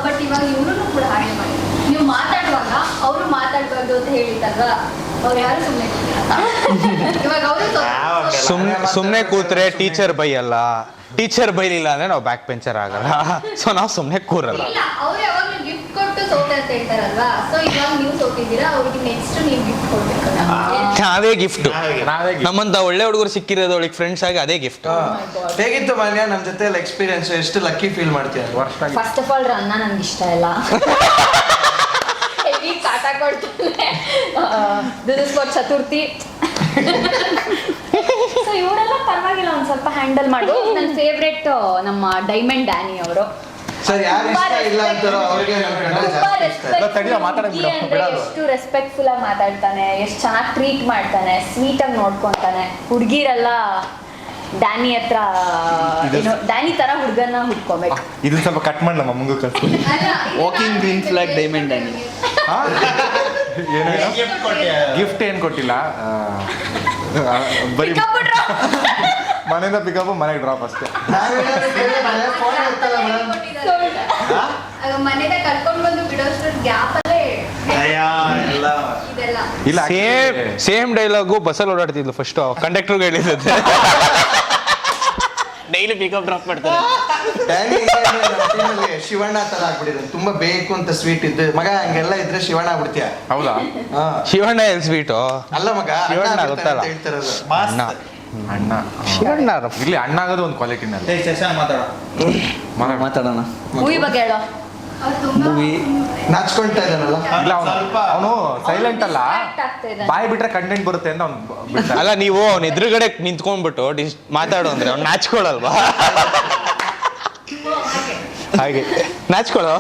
ಬಟ್ ಇವಾಗ ಇವನು ಕೂಡ ಹಾಗೆ ಮಾಡಿ ನೀವು ಮಾತಾಡುವಾಗ ಅವರು ಮಾತಾಡಬಾರ್ದು ಅಂತ ಹೇಳಿದ್ದಲ್ವಾ ಸುಮ್ನೆ ಸುಮ್ನೆ ಕೂತ್ರೆ ಟೀಚರ್ ಬೈಯಲ್ಲ. ಟೀಚರ್ ಬೈಲಿಲ್ಲ ಅಂದ್ರೆ ನಾವು ಬ್ಯಾಕ್ ಪೆಂಚರ್ ಆಗಲ್ಲ. ಸೊ ನಾವು ಸುಮ್ನೆ ಕೂರಲ್ಲ. ಅದೇ ಗಿಫ್ಟ್ ಕೊಟ್ಟು ಸೋತೆ ಅಂತ ಹೇಳ್ತಾರಲ್ವಾ? ಸೊ ಇವಾಗ ನೀವು ಸೋತಿದ್ದೀರಾ ಅವ್ರಿಗೆ ನೆಕ್ಸ್ಟ್ ನೀವು ಗಿಫ್ಟ್ ಕೊಡ್ಬೇಕು. ನಾವೇ ಗಿಫ್ಟ್ ನಾವೇ ನಮ್ಮಂತ ಒಳ್ಳೆ ಹುಡುಗರು ಸಿಕ್ಕಿರೋದು ಅವಳಿಗೆ ಫ್ರೆಂಡ್ಸ್ ಆಗಿ ಅದೇ ಗಿಫ್ಟ್ ಹೇಗಿತ್ತು ಮಾನ್ಯ? ನಮ್ಮ ಜೊತೆ ಎಕ್ಸ್ಪೀರಿಯನ್ಸ್ ಎಷ್ಟು ಲಕ್ಕಿ ಫೀಲ್ ಮಾಡ್ತೀಯ? ವರ್ಷ ಫಸ್ಟ್ ಆಫ್ ಆಲ್ ರನ್ನ ನನ್ಗೆ ಇಷ್ಟ ಇಲ್ಲ. ಕೊಡ್ತಾನೆ ದಿಸ್ ಫಾರ್ ಚತುರ್ಥಿ. ಸೊ ಇವರೆಲ್ಲ ಪರವಾಗಿಲ್ಲ ಒಂದ್ ಸ್ವಲ್ಪ ಹ್ಯಾಂಡಲ್ ಮಾಡು. ನನ್ನ ಫೇವ್ರೆಟ್ ನಮ್ಮ ಡೈಮಂಡ್ ಡ್ಯಾನಿ ಅವರು. ಸರ್ ಯಾರು ಇಷ್ಟ ಇಲ್ಲ ಅಂತಾರೋ ಅವ್ರಿಗೆ. ಎಷ್ಟು ರೆಸ್ಪೆಕ್ಟ್ಫುಲ್ ಆಗಿ ಮಾತಾಡ್ತಾನೆ ಎಷ್ಟು ಚೆನ್ನಾಗಿ ಟ್ರೀಟ್ ಮಾಡ್ತಾನೆ ಸ್ವೀಟ್ ಆಗಿ ನೋಡ್ಕೊಂತಾನೆ. ಹುಡುಗಿರೆಲ್ಲ ಡ್ಯಾನಿ ಹತ್ರ ಏನೋ ಡ್ಯಾನಿ ತರ ಹುಡುಗನ್ನ ಹುಡ್ಕೋಬೇಕು. ಇದು ಸ್ವಲ್ಪ ಕಟ್ ಮಾಡಿ ಮುಂಗು ಅಮ್ಮಂಗೂ ಕಳ್ಸಿ. Walking green flag diamond diamond gift ಏನು ಕೊಟ್ಟಿಲ್ಲ. ಬರಿ ಮನೆಯಿಂದ ಪಿಕಪ್ ಮನೆಗೆ ಡ್ರಾಪ್ ಅಷ್ಟೇ. ಮನೆಯಿಂದ ಕರ್ಕೊಂಡು ಬಂದು ಬಿಡೋಷ್ಟು ಗ್ಯಾಪ್ ಇಲ್ಲ ಸೇಮ್ ಸೇಮ್ ಡೈಲಾಗು ಬಸ್ಸಲ್ಲಿ ಓಡಾಡ್ತಿದ್ಲು ಫಸ್ಟ್ ಕಂಡಕ್ಟರ್ ಹೇಳಿದ್ದೆ ಡೈಲಿ ಪಿಕಪ್ ಡ್ರಾಪ್ ಮಾಡ್ತಾರೆ. ಶಿವಣ್ಣ ತರ ಆಗ್ಬಿಟ್ಟಿದೆ. ತುಂಬಾ ಬೇಕು ಅಂತ ಸ್ವೀಟ್ ಇದ್ದು. ಮಗ ಹಂಗೆಲ್ಲ ಇದ್ರೆ ಶಿವಣ್ಣ ಆಗ್ಬಿಡ್ತೀಯ? ಹೌದಾ? ಶಿವಣ್ಣ ಎಲ್ ಸ್ವೀಟು ಅಲ್ಲ ಮಗ ಶಿವಣ್ಣ ಗೊತ್ತಲ್ಲ. ಹೇಳ್ತಿರೋದು. ಅಣ್ಣ. ಅಣ್ಣ. ಶಿವಣ್ಣ ಇಲ್ಲಿ ಅಣ್ಣ ಆಗೋದು ಒಂದು ಕ್ವಾಲಿಟಿನಲ್ಲಿ ಮಾತಾಡ. ಮಾತಾಡೋಣ ಮೂವಿ ಬಗ್ಗೆ ಹೇಳೋ. ಮೂವಿ ನಾಚ್ಕೊಳ್ತಾ ಇದ್ದಾನಲ್ಲ? ಇಲ್ಲ ಅವನು ಸ್ವಲ್ಪ ಅವನು ಸೈಲೆಂಟ್ ಅಲ್ಲ. ಬಾಯಿ ಬಿಟ್ರೆ ಕಂಟೆಂಟ್ ಬರುತ್ತೆ ಅಂತ ಅವ್ನು ಬಿಡ್ತಾನೆ ಅಲ್ಲ ನೀವು ಅವ್ನ ಎದುರುಗಡೆ ನಿಂತ್ಕೊಂಡ್ಬಿಟ್ಟು ಡಿಸ್ ಮಾತಾಡು ಅಂದ್ರೆ ಅವ್ನು ನಾಚ್ಕೊಳಲ್ವಾ? ಹಾಗೆ. ನಾಚ್ಕೊಳ್ಳೋ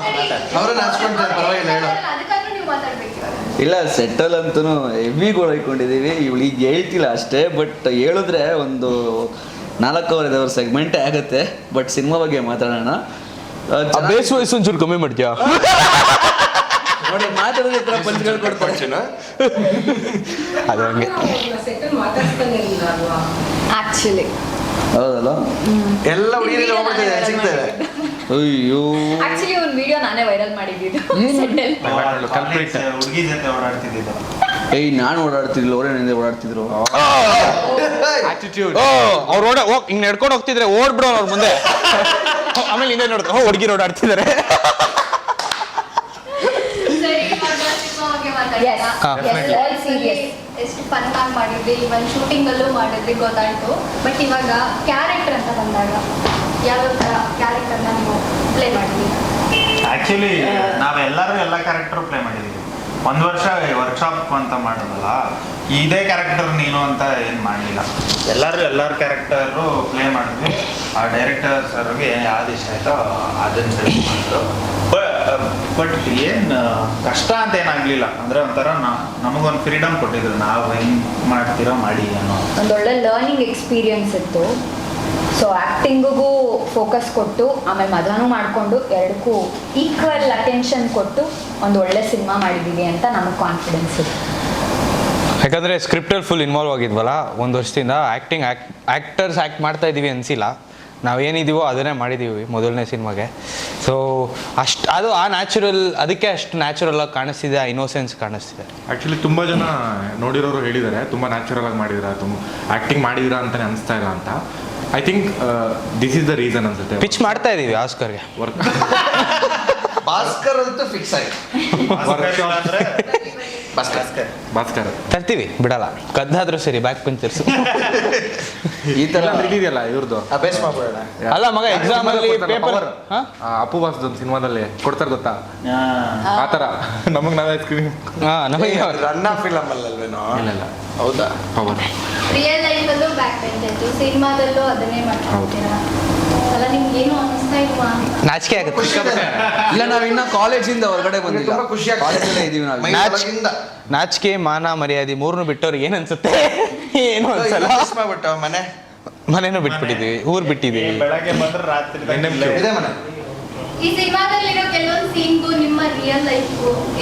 ಅವರು ನಾಚ್ಕೊಂತಾರೆ ಪರವಾಗಿಲ್ಲ ಹೇಳು. ಇಲ್ಲ ಸೆಟಲ್ ಅಂತೂ ಹೆವಿ ಗೋಳೈಕೊಂಡಿದ್ದೀವಿ ಇವಳು ಈಗ ಹೇಳ್ತಿಲ್ಲ ಅಷ್ಟೇ ಬಟ್ ಹೇಳಿದ್ರೆ ಒಂದು ನಾಲ್ಕೂವರೆ ಅವರ್ ಸೆಗ್ಮೆಂಟೇ ಆಗುತ್ತೆ. ಬಟ್ ಸಿನಿಮಾ ಬಗ್ಗೆ ಮಾತಾಡೋಣ. ಬೇಸ್ ವಯಸ್ಸು ಒಂಚೂರು ಕಮ್ಮಿ ಮಾಡ್ತೀಯಾ? ನೋಡಿ ಪಂಚ್ಗಳು ಅದು ಹಂಗೆ. ಆಕ್ಚುಲಿ ಹೌದಲ್ಲ? ಎಲ್ಲ ಹುಡುಗಿರಿಗೆ ಹೋಗ್ಬಿಡ್ತಿದೆ ಸಿಗ್ತದೆ ಅಯ್ಯೋ. ಆಕ್ಚುಲಿ ಒಂದು ವಿಡಿಯೋ ನಾನೇ ವೈರಲ್ ಮಾಡಿದ್ದು ಸೆಟ್ಟಲ್ಲಿ culprit. ಹುಡುಗಿ ಜೊತೆ ಓಡಾಡ್ತಿದ್ದು ಏಯ್ ನಾನು ಓಡಾಡ್ತಿದ್ಲು ಅವರೇ ನಿಂದೆ ಓಡಾಡ್ತಿದ್ರು. ಆಟಿಟ್ಯೂಡ್ ಓ ಅವ್ರು ಓಡ ಹೋಗ್ ಹಿಂಗ್ ನಡ್ಕೊಂಡು ಹೋಗ್ತಿದ್ರೆ ಓಡ್ಬಿಡೋ ಅವ್ರ ಮುಂದೆ. ಆಮೇಲೆ ಹಿಂದೆ ನೋಡಿದ್ರೆ? ಹೋ ಹುಡುಗಿರು ಓಡಾಡ್ತಿದ್ದಾರೆ. ಎಷ್ಟು ಫನ್ ಆಗಿ ಮಾಡಿದ್ವಿ. ಇವನ್ ಶೂಟಿಂಗ್ ಅಲ್ಲೂ ಮಾಡಿದ್ವಿ ಗೊತ್ತಾಯ್ತು. ಬಟ್ ಇವಾಗ ಕ್ಯಾರೆಕ್ಟರ್ ಅಂತ ಬಂದಾಗ ಯಾವ ತರ ಕ್ಯಾರೆಕ್ಟರ್ನ ನೀವು ಪ್ಲೇ ಮಾಡಿದ್ವಿ ಆಕ್ಚುಲಿ ನಾವೆಲ್ಲರೂ ಎಲ್ಲ ಕ್ಯಾರೆಕ್ಟರ್ ಪ್ಲೇ ಮಾಡಿದೀವಿ. ಒಂದು ವರ್ಷ ವರ್ಕ್ಶಾಪ್ ಅಂತ ಮಾಡೋದಲ್ಲ ಇದೇ ಕ್ಯಾರೆಕ್ಟರ್ ನೀನು ಅಂತ ಏನು ಮಾಡಲಿಲ್ಲ ಎಲ್ಲರೂ ಎಲ್ಲರ ಕ್ಯಾರೆಕ್ಟರು ಪ್ಲೇ ಮಾಡಿದ್ವಿ. ಆ ಡೈರೆಕ್ಟರ್ ಸರ್ಗೆ ಆದೇಶ ಇಷ್ಟ ಆಯ್ತೋ ಅದನ್ನು ಮಾಡಿದ್ರು. ಬಟ್ ಏನು, ಕಷ್ಟ ಅಂತ ಏನಾಗಲಿಲ್ಲ ಅಂದರೆ ಒಂಥರ ನಮಗೊಂದು ಫ್ರೀಡಮ್ ಕೊಟ್ಟಿದ್ರು. ನಾವು ಹೆಂಗೆ ಮಾಡ್ತೀರೋ ಮಾಡಿ ಅನ್ನೋ. ಒಂದೊಳ್ಳೆ ಲರ್ನಿಂಗ್ ಎಕ್ಸ್ಪೀರಿಯನ್ಸ್ ಇತ್ತು. ಸೊ ಆ್ಯಕ್ಟಿಂಗಿಗೂ ಫೋಕಸ್ ಕೊಟ್ಟು ಆಮೇಲೆ ಮದುವೆನೂ ಮಾಡಿಕೊಂಡು ಎರಡಕ್ಕೂ ಈಕ್ವಲ್ ಅಟೆನ್ಷನ್ ಕೊಟ್ಟು ಒಂದು ಒಳ್ಳೆ ಸಿನಿಮಾ ಮಾಡಿದ್ದೀವಿ ಅಂತ ನಮಗೆ ಕಾನ್ಫಿಡೆನ್ಸ್ ಇದೆ. ಯಾಕಂದ್ರೆ ಸ್ಕ್ರಿಪ್ಟಲ್ಲಿ ಫುಲ್ ಇನ್ವಾಲ್ವ್ ಆಗಿದ್ವಲ್ಲ ಒಂದು ವರ್ಷದಿಂದ ಆ್ಯಕ್ಟಿಂಗ್ ಆ್ಯಕ್ಟರ್ಸ್ ಆ್ಯಕ್ಟ್ ಮಾಡ್ತಾ ಇದ್ದೀವಿ ಅನಿಸಿಲ್ಲ. ನಾವೇನಿದ್ದೀವೋ ಅದನ್ನೇ ಮಾಡಿದ್ದೀವಿ ಮೊದಲನೇ ಸಿನಿಮಾಗೆ ಸೊ ಅಷ್ಟು ಅದು ಆ ನ್ಯಾಚುರಲ್ ಅದಕ್ಕೆ ಅಷ್ಟು ನ್ಯಾಚುರಲ್ ಆಗಿ ಕಾಣಿಸ್ತಿದೆ ಆ ಇನ್ನೋಸೆನ್ಸ್ ಕಾಣಿಸ್ತಿದೆ. ಆ್ಯಕ್ಚುಲಿ ತುಂಬ ಜನ ನೋಡಿರೋರು ಹೇಳಿದ್ದಾರೆ ತುಂಬ ನ್ಯಾಚುರಲ್ ಆಗಿ ಮಾಡಿದಿರ ತುಂಬ ಆ್ಯಕ್ಟಿಂಗ್ ಮಾಡಿದಿರಾ ಅಂತಲೇ ಅನಿಸ್ತಾ ಇಲ್ಲ ಅಂತ. I think this is the reason ಅನ್ಸುತ್ತೆ. ಪಿಚ್ ಮಾಡ್ತಾ ಇದೀವಿ ಆಸ್ಕರ್ಗೆ. ವರ್ಕ್ ಆಸ್ಕರ್ ಅಂತೂ ಫಿಕ್ಸ್ ಆಯ್ತು. ಅಂದರೆ ಭಾಸ್ಕರ್. ಭಾಸ್ಕರ್. ತರ್ತೀವಿ ಬಿಡಲ್ಲ. ಕದ್ದಾದ್ರೂ ಸರಿ ಬ್ಯಾಕ್ ಪಂಚರ್ಸ್ ಈ ತರ ಇದೆಯಲ್ಲ ಇವ್ರದ್ದು ಅಭ್ಯಾಸ ಮಾಡ್ಬೇಡ ಅಲ್ಲ ಮಗ ಎಕ್ಸಾಮ್ ಅಲ್ಲಿ ಪೇಪರ್ ಅಪ್ಪು ಬಾಸ್ ಒಂದು ಸಿನಿಮಾದಲ್ಲಿ ಕೊಡ್ತಾರೆ ಗೊತ್ತಾ? ಆ ತರ. ನಮಗೆ ನಾವೇ ಸ್ಕ್ರೀನ್ ಹಾ ನಮಗೆ ರನ್ನ ಫಿಲಮ್ ಅಲ್ಲಲ್ವೇನೋ? ಇಲ್ಲ ಇಲ್ಲ. ಹೌದಾ? ಪವರ್ ರಿಯಲ್ ಲೈಫಲ್ಲೂ ಬ್ಯಾಕ್ ಬೆಂಚ್ ಸಿನಿಮಾದಲ್ಲೂ ಅದನ್ನೇ ಮಾಡ್ತಿರ್ತೀರಾ ಅಲ್ಲ ನಿಮ್ಗೆ ಏನು ಅನಿಸ್ತಾ ಇಲ್ವಾ? ನಾಚಿಕೆ ಆಗುತ್ತೆ. ಖುಷಿ ಇಲ್ಲ ನಾವು ಇನ್ನ ಕಾಲೇಜಿಂದ ಹೊರಗಡೆ ಬಂದಿಲ್ಲ. ತುಂಬಾ ಖುಷಿ ಆಗ್ತದೆ. ಕಾಲೇಜಲ್ಲೇ ಇದೀವಿ ನಾವು. ನಾಚಿಕೆ ಮಾನ ಮರ್ಯಾದೆ ಮೂರನ್ನು ಬಿಟ್ಟವ್ರಿಗೆ ಏನ್ ಅನ್ಸುತ್ತೆ? ಏನು ಅನ್ಸಲ್ಲ. ಮನೆ. ಮನೇನು ಬಿಟ್ಬಿಟ್ಟಿದೀವಿ. ಊರ್ ಬಿಟ್ಟಿದೀವಿ. ಬೆಳಗ್ಗೆ ಬಂದ್ರೆ ರಾತ್ರಿ ತನಕ ಇದೆ ಮನೆ. ಈ ಸಿನಿಮಾದಲ್ಲಿರೋ ಕೆಲವೊಂದು ಸೀನ್ಗೂ ನಿಮ್ಮ ರಿಯಲ್ ಲೈಫ್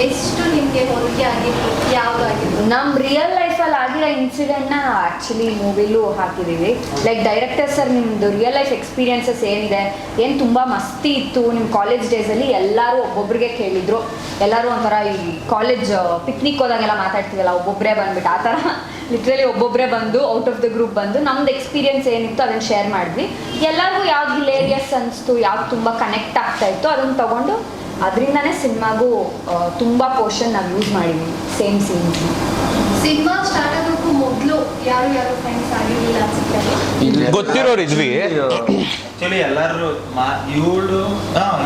ಎಷ್ಟು ನಿಮ್ಗೆ ಹೋಲಿಕೆ ಆಗಿತ್ತು? ಯಾವ್ದಾಗಿತ್ತು? ನಮ್ ರಿಯಲ್ ಲೈಫಲ್ಲಿ ಆಗಿರೋ ಇನ್ಸಿಡೆಂಟ್ನ ನ ಆ್ಯಕ್ಚುಲಿ ಮೂವಿಲೂ ಹಾಕಿದ್ದೀವಿ ಲೈಕ್ ಡೈರೆಕ್ಟರ್ ಸರ್ ನಿಮ್ಮದು ರಿಯಲ್ ಲೈಫ್ ಎಕ್ಸ್ಪೀರಿಯನ್ಸಸ್ ಏನಿದೆ? ಏನು ತುಂಬ ಮಸ್ತಿ ಇತ್ತು? ನಿಮ್ಮ ಕಾಲೇಜ್ ಡೇಸಲ್ಲಿ ಎಲ್ಲರೂ ಒಬ್ಬೊಬ್ರಿಗೆ ಕೇಳಿದ್ರು. ಎಲ್ಲರೂ ಒಂಥರ ಈ ಕಾಲೇಜ್ ಪಿಕ್ನಿಕ್ ಹೋದಾಗೆಲ್ಲ ಮಾತಾಡ್ತೀವಲ್ಲ ಒಬ್ಬೊಬ್ಬರೇ ಬಂದ್ಬಿಟ್ಟು. ಆ ಥರ ಲಿಟ್ರಲಿ ಒಬ್ಬೊಬ್ಬರೇ ಬಂದು ಔಟ್ ಆಫ್ ದ ಗ್ರೂಪ್ ಬಂದು ನಮ್ದು ಎಕ್ಸ್ಪೀರಿಯನ್ಸ್ ಏನಿತ್ತು ಅದನ್ನು ಶೇರ್ ಮಾಡಿದ್ವಿ. ಎಲ್ಲರಿಗೂ ಯಾವ್ದು ಹಿಲೇರಿಯಸ್ ಅನಿಸ್ತು, ಯಾವ್ದು ತುಂಬ ಕನೆಕ್ಟ್ ಆಗ್ತಾ ಇತ್ತು, ಅದನ್ನು ತಗೊಂಡು ಅದರಿಂದನೇ ಸಿನಿಮಾಗೂ ತುಂಬ ಪೋರ್ಷನ್ ನಾವು ಯೂಸ್ ಮಾಡಿದ್ವಿ. ಸೇಮ್ ಸೀನ್ಸ್ ಸಿನಿಮಾ ಸ್ಟಾರ್ಟ್ ಆಗೋಕ್ಕೂ ಮೊದಲು ಯಾರು ಯಾರು ಫ್ರೆಂಡ್ಸ್ ಆಗಿರಲಿಲ್ಲ ಅನ್ಸುತ್ತೆ? ಗೊತ್ತಿರೋರು ಇದ್ವಿ. ಆಕ್ಚುಲಿ ಎಲ್ಲರೂ ಇವಳು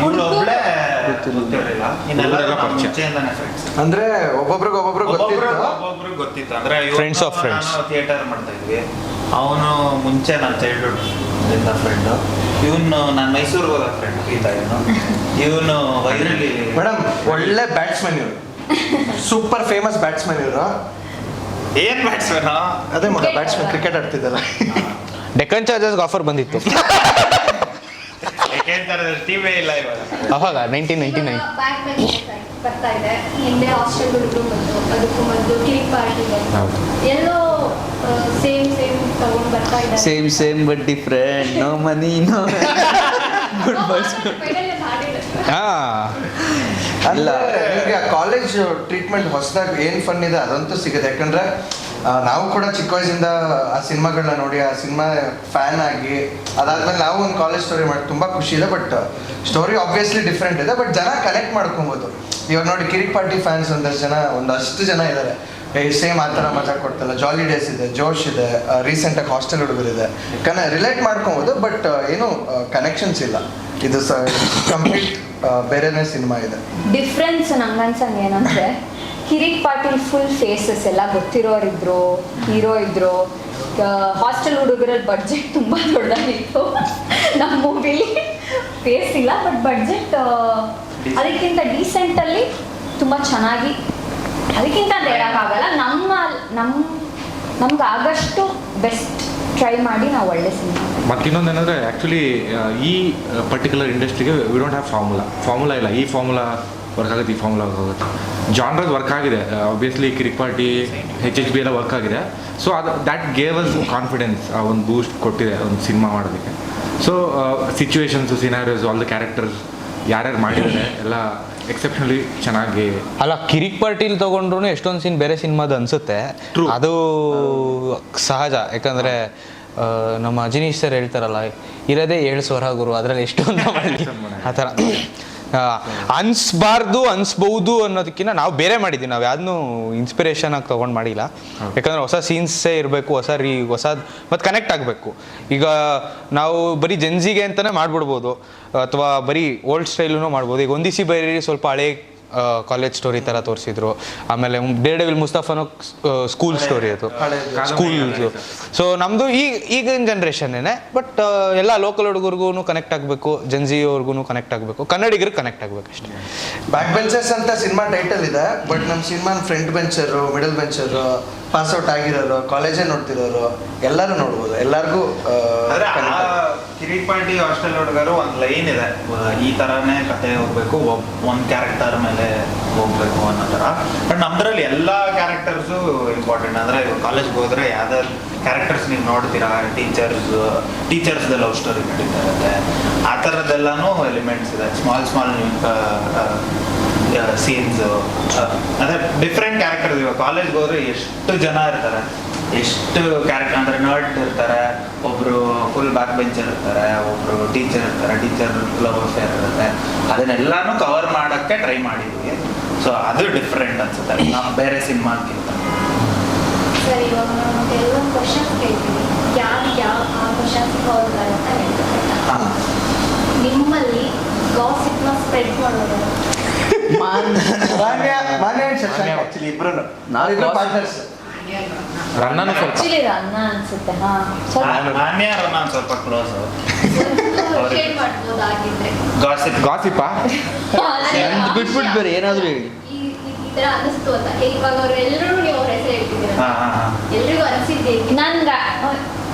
ಇವಳು ಒಬ್ಳೆ ಗೊತ್ತಿರಲಿಲ್ಲ. ಇನ್ನೆಲ್ಲರೂ. ಮುಂಚೆಯಿಂದಾನೆ ಫ್ರೆಂಡ್ಸ್ ಅಂದ್ರೆ ಒಬ್ಬೊಬ್ರಿಗೆ ಒಬ್ಬೊಬ್ರು ಗೊತ್ತಿತ್ತು? ಒಬ್ಬೊಬ್ರಿಗೆ ಗೊತ್ತಿತ್ತು. ಅಂದ್ರೆ ಫ್ರೆಂಡ್ಸ್ ಆಫ್ ಫ್ರೆಂಡ್ಸ್ ಥಿಯೇಟರ್ ಮಾಡ್ತಾ ಇದ್ವಿ. ಅವನು ಮುಂಚೆ ನನ್ನ ಚೈಲ್ಡ್ಹುಡ್ ಇಂದ ಫ್ರೆಂಡ್ ಇವನು ನಾನು ಮೈಸೂರಿಗೆ ಹೋದ ಫ್ರೆಂಡ್ ಪ್ರೀತಾ ಇವನು. ಇವನು ವೈರಲ್ಲಿ ಮೇಡಮ್ ಒಳ್ಳೆ ಬ್ಯಾಟ್ಸ್ಮನ್ ಇವರು. ಸೂಪರ್ ಫೇಮಸ್ ಬ್ಯಾಟ್ಸ್ಮನ್ ಇವರು. ಏನ್ ಬ್ಯಾಟ್ಸ್ಮನ್ ಅದೇ ಮಗ ಬ್ಯಾಟ್ಸ್ಮನ್ ಕ್ರಿಕೆಟ್ ಆಡ್ತಿದ್ದಲ್ಲ ಡೆಕ್ಕನ್ ಚಾರ್ಜರ್ಸ್ಗೆ ಆಫರ್ ಬಂದಿತ್ತು. ಇಲ್ಲ ಇವಾಗ. ಅವಾಗ ನೈನ್ಟೀನ್ ನೈನ್ಟಿ ನೈನ್ ಬರ್ತಾ ಇದೆ. ಹಿಂದೆ ಹಾಸ್ಟೆಲ್ ಹುಡುಗರು ಬಂದು ಅದಕ್ಕೂ ಮೊದಲು ಕ್ಲಿಕ್ ಪಾರ್ಟಿ ಹೌದು. ಎಲ್ಲೋ ಸೇಮ್ ಸೇಮ್ ತಗೊಂಡ್ ಬರ್ತಾ ಇದ್ದಾರೆ. Same same but different no money no good boys ಹಾ. ಅಲ್ಲ ನಿಮಗೆ ಕಾಲೇಜ್ ಟ್ರೀಟ್ಮೆಂಟ್ ಹೊಸದಾಗಿ ಏನು ಫನ್ ಇದೆ ಅದಂತೂ ಸಿಗುತ್ತೆ. ಯಾಕಂದ್ರೆ ನಾವು ಕೂಡ ಚಿಕ್ಕ ವಯಸ್ಸಿಂದ ಆ ಸಿನಿಮಾಗಳನ್ನ ನೋಡಿ ಆ ಸಿನಿಮಾ ಫ್ಯಾನ್ ಆಗಿ ಅದಾದ್ಮೇಲೆ ನಾವು ಒಂದು ಕಾಲೇಜ್ ಸ್ಟೋರಿ ಮಾಡಿ ತುಂಬ ಖುಷಿ ಇದೆ ಬಟ್ ಸ್ಟೋರಿ ಆಬ್ವಿಯಸ್ಲಿ ಡಿಫ್ರೆಂಟ್ ಇದೆ ಬಟ್ ಜನ ಕನೆಕ್ಟ್ ಮಾಡ್ಕೊಬೋದು. ಇವಾಗ ನೋಡಿ ಕಿರಿಕ್ ಪಾರ್ಟಿ ಫ್ಯಾನ್ಸ್ ಒಂದಷ್ಟು ಜನ ಒಂದಷ್ಟು ಜನ ಇದ್ದಾರೆ ಸೇಮ್ ಆ ಥರ ಮಜಾ ಕೊಡ್ತಲ್ಲ. ಜಾಲಿ ಡೇಸ್ ಇದೆ ಜೋಶ್ ಇದೆ ರೀಸೆಂಟಾಗಿ ಹಾಸ್ಟೆಲ್ ಹುಡುಗರಿದೆ. ಕನ ರಿಲೇಟ್ ಮಾಡ್ಕೊಬೋದು ಬಟ್ ಏನು ಕನೆಕ್ಷನ್ಸ್ ಇಲ್ಲ. ಇದು ಸ ಕಂಪ್ಲೀಟ್ ಬೇರೆನೇ ಸಿನಿಮಾ ಇದೆ. ಡಿಫ್ರೆನ್ಸ್ ನಂಗನ್ಸಂಗೆ ಏನಂದ್ರೆ ಕಿರಿಕ್ ಪಾಟೀಲ್ ಫುಲ್ ಫೇಸಸ್ ಎಲ್ಲ ಗೊತ್ತಿರೋರಿದ್ರು ಹೀರೋ ಇದ್ರು. ಹಾಸ್ಟೆಲ್ ಹುಡುಗರಲ್ಲಿ ಬಡ್ಜೆಟ್ ತುಂಬ ದೊಡ್ಡದಾಗಿತ್ತು. ನಮ್ಮ ಮೂವಿಲಿ ಫೇಸ್ ಇಲ್ಲ ಬಟ್ ಬಡ್ಜೆಟ್ ಅದಕ್ಕಿಂತ ಡೀಸೆಂಟಲ್ಲಿ ತುಂಬ ಚೆನ್ನಾಗಿ ಅದಕ್ಕಿಂತ ಹೇಳೋಕ್ಕಾಗಲ್ಲ ನಮ್ಮ ನಮ್ಮ ನಮ್ಗೆ ಆಗಷ್ಟು ಬೆಸ್ಟ್ ಟ್ರೈ ಮಾಡಿ ನಾವು ಒಳ್ಳೆ ಸಿನಿಮಾ ಮತ್ತಿನ್ನೊಂದು ಏನಂದರೆ ಆ್ಯಕ್ಚುಲಿ ಈ ಪರ್ಟಿಕ್ಯುಲರ್ ಇಂಡಸ್ಟ್ರಿಗೆ we don't have formula formula ಇಲ್ಲ. ಈ ಫಾರ್ಮುಲಾ ವರ್ಕ್ ಆಗುತ್ತೆ, ಈ ಫಾರ್ಮುಲಾ ವರ್ಕ್ ಆಗುತ್ತೆ. ಜಾನ್ರದ್ ವರ್ಕ್ ಆಗಿದೆ. Obviously Kirik party H H B ಎಲ್ಲ ವರ್ಕ್ ಆಗಿದೆ. ಸೊ ಅದು ದ್ಯಾಟ್ ಗೇವ್ ಅಸ್ ಕಾನ್ಫಿಡೆನ್ಸ್ ಆ, ಒಂದು ಬೂಸ್ಟ್ ಕೊಟ್ಟಿದೆ, ಒಂದು ಸಿನಿಮಾ ಮಾಡೋದಕ್ಕೆ. So situations scenarios all the characters ಯಾರ್ಯಾರು ಮಾಡಿದ್ದಾರೆ ಎಲ್ಲ ಎಕ್ಸೆಪ್ಷನಲಿ ಚೆನ್ನಾಗಿ ಅಲ್ಲ ಕಿರಿಕ್ ಪಾರ್ಟಿಲಿ ತಗೊಂಡ್ರು ಎಷ್ಟೊಂದು ಸೀನ್ ಬೇರೆ ಸಿನಿಮಾದ ಅನ್ಸುತ್ತೆ. ಅದು ಸಹಜ. ಯಾಕಂದ್ರೆ ನಮ್ಮ ಅಜಿನೀಶ್ ಸರ್ ಹೇಳ್ತಾರಲ್ಲ ಇರೋದೇ ಏಳು ಸ್ವರ ಗುರು ಅದ್ರಲ್ಲಿ ಎಷ್ಟೊಂದು ಆ ಥರ. ಅನ್ಸ್ಬಾರ್ದು ಅನ್ಸ್ಬಹುದು ಅನ್ನೋದಕ್ಕಿಂತ ನಾವು ಬೇರೆ ಮಾಡಿದ್ವಿ ನಾವು ಯಾವ್ದನ್ನೂ ಇನ್ಸ್ಪಿರೇಷನ್ ಆಗಿ ತೊಗೊಂಡು ಮಾಡಿಲ್ಲ. ಯಾಕಂದ್ರೆ ಹೊಸ ಸೀನ್ಸೇ ಇರಬೇಕು ಹೊಸ ರೀ ಹೊಸ ಮತ್ತು ಕನೆಕ್ಟ್ ಆಗಬೇಕು. ಈಗ ನಾವು ಬರೀ ಜೆನ್ಸಿಗೆ ಅಂತಲೇ ಮಾಡ್ಬಿಡ್ಬೋದು. ಅಥವಾ ಬರೀ ಓಲ್ಡ್ ಸ್ಟೈಲೂ ಮಾಡ್ಬೋದು. ಈಗ ಒಂದಿಸಿ ಬರೀ ಸ್ವಲ್ಪ ಹಳೆ ಕಾಲೇಜ್ ಸ್ಟೋರಿ ಥರ ತೋರಿಸಿದ್ರು. ಆಮೇಲೆ ಡೇ ಡೆವಿಲ್ ಮುಸ್ತಫಾನೋ ಸ್ಕೂಲ್ ಸ್ಟೋರಿ ಅದು. ಸ್ಕೂಲ್ ಸೊ ನಮ್ಮದು ಈಗ ಈಗಿನ ಜನ್ರೇಷನ್ನೇ ಬಟ್ ಎಲ್ಲ ಲೋಕಲ್ ಹುಡುಗರಿಗೂ ಕನೆಕ್ಟ್ ಆಗಬೇಕು ಜನ್ಜಿ ಅವ್ರಿಗೂ ಕನೆಕ್ಟ್ ಆಗಬೇಕು. ಕನ್ನಡಿಗರಿಗೆ ಕನೆಕ್ಟ್ ಆಗಬೇಕು ಅಷ್ಟೇ. ಬ್ಯಾಕ್ ಬೆಂಚರ್ಸ್ ಅಂತ ಸಿನಿಮಾ ಟೈಟಲ್ ಇದೆ ಬಟ್ ನಮ್ಮ cinema front benchers middle benchers pass out ಆಗಿರೋರು ಕಾಲೇಜೇ ನೋಡ್ತಿರೋರು ಎಲ್ಲರೂ ನೋಡ್ಬೋದು. ಎಲ್ಲರಿಗೂ ಪಾರ್ಟಿ ಹಾಸ್ಟೆಲ್ ಹುಡುಗರು ಒಂದು ಲೈನ್ ಇದೆ. ಈ ಥರನೇ ಕತೆ ಹೋಗ್ಬೇಕು ಒಂದು ಕ್ಯಾರೆಕ್ಟರ್ ಮೇಲೆ ಹೋಗ್ಬೇಕು ಅನ್ನೋ ತರ ಬಟ್ ನಮ್ದ್ರಲ್ಲಿ ಎಲ್ಲ ಕ್ಯಾರೆಕ್ಟರ್ಸು ಇಂಪಾರ್ಟೆಂಟ್ ಅಂದ್ರೆ ಕಾಲೇಜ್ಗೆ ಹೋದ್ರೆ ಯಾವ್ದಾದ್ರು ಕ್ಯಾರೆಕ್ಟರ್ಸ್ ನೀವು ನೋಡ್ತೀರಾ? ಟೀಚರ್ಸ್ ಟೀಚರ್ಸ್ ಲವ್ ಸ್ಟೋರಿ ನಡೀತಾ ಇರುತ್ತೆ. ಆ ಥರದ್ದೆಲ್ಲಾನು ಎಲಿಮೆಂಟ್ಸ್ ಇದೆ. ಸ್ಮಾಲ್ ಸ್ಮಾಲ್ ಸೀನ್ಸ್ ಅಂದ್ರೆ ಡಿಫ್ರೆಂಟ್ ಕ್ಯಾರೆಕ್ಟರ್ ಇವಾಗ. ಕಾಲೇಜ್ಗೆ ಹೋದ್ರೆ ಎಷ್ಟು ಜನ ಇರ್ತಾರೆ? ಎಷ್ಟು ಕ್ಯಾರೆಕ್ಟರ್ ಅಂದ್ರೆ ನರ್ಟ್ ಇರ್ತಾರೆ ಒಬ್ರು ಫುಲ್ ಬ್ಯಾಕ್ ಬೆಂಚರ್ ಇರ್ತಾರೆ ಒಬ್ರು ಟೀಚರ್ ಇರ್ತಾರೆ ಟೀಚರ್ ಲವ್ ಅಫೇರ್ ಇರುತ್ತೆ ಅದನ್ನೆಲ್ಲಾನು ಕವರ್ ಮಾಡಕ್ಕೆ ಟ್ರೈ ಮಾಡಿದ್ವಿ. ಸೊ ಅದು ಡಿಫ್ರೆಂಟ್ ಅನ್ಸುತ್ತೆ. ನಾವು ಬೇರೆ ಸಿನಿಮಾಕ್ಕಿಂತ ಸರಿ ಇವಾಗ ನಾನು ಕೆಲವೊಂದು ಕ್ವಶನ್ಸ್ ಕೇಳ್ತೀನಿ. ಯಾರು ಯಾವ ಆ ಕ್ವಶನ್ಸ್ ಹೋಗ್ತಾರೆ ಅಂತ ಹೇಳ್ತಾರೆ ನಿಮ್ಮಲ್ಲಿ ಗಾಸಿಪ್ನ ಸ್ಪ್ರೆಡ್ ಮಾಡೋದು ಮಾನ್ಯ ಮಾನ್ಯ ಆಕ್ಚುಲಿ ಇಬ್ರು ನಾವಿಬ್ರು ಪಾರ್ಟ್ನರ್ಸ್ ರನ್ನನು ಸ್ವಲ್ಪ. ಆಕ್ಚುಲಿ ರನ್ನ ಅನ್ಸುತ್ತೆ. ಹಾ ಸ್ವಲ್ಪ. ಮಾನ್ಯ ಸ್ವಲ್ಪ ಕ್ಲೋಸ್ ಶೇರ್ ಮಾಡ್ಬೋದಾಗಿದ್ರೆ. ಗಾಸಿಪ್ ಗಾಸಿಪಾ ನಂದು ಬಿಟ್ಬಿಟ್ಟು ಬೇರೆ ಏನಾದರೂ ಹೇಳಿ. ತರ ಅನಿಸ್ತು ಅಂತ. ಇವಾಗ ಅವ್ರೆಲ್ಲರೂ ನೀವು ಅವ್ರ ಹೆಸರು ಹೇಳ್ತಿದ್ದೀರ? ಹಾ ಹಾ ಹಾ. ಎಲ್ರಿಗೂ ಅನ್ಸಿದ್ದೆ? ನನ್ಗೆ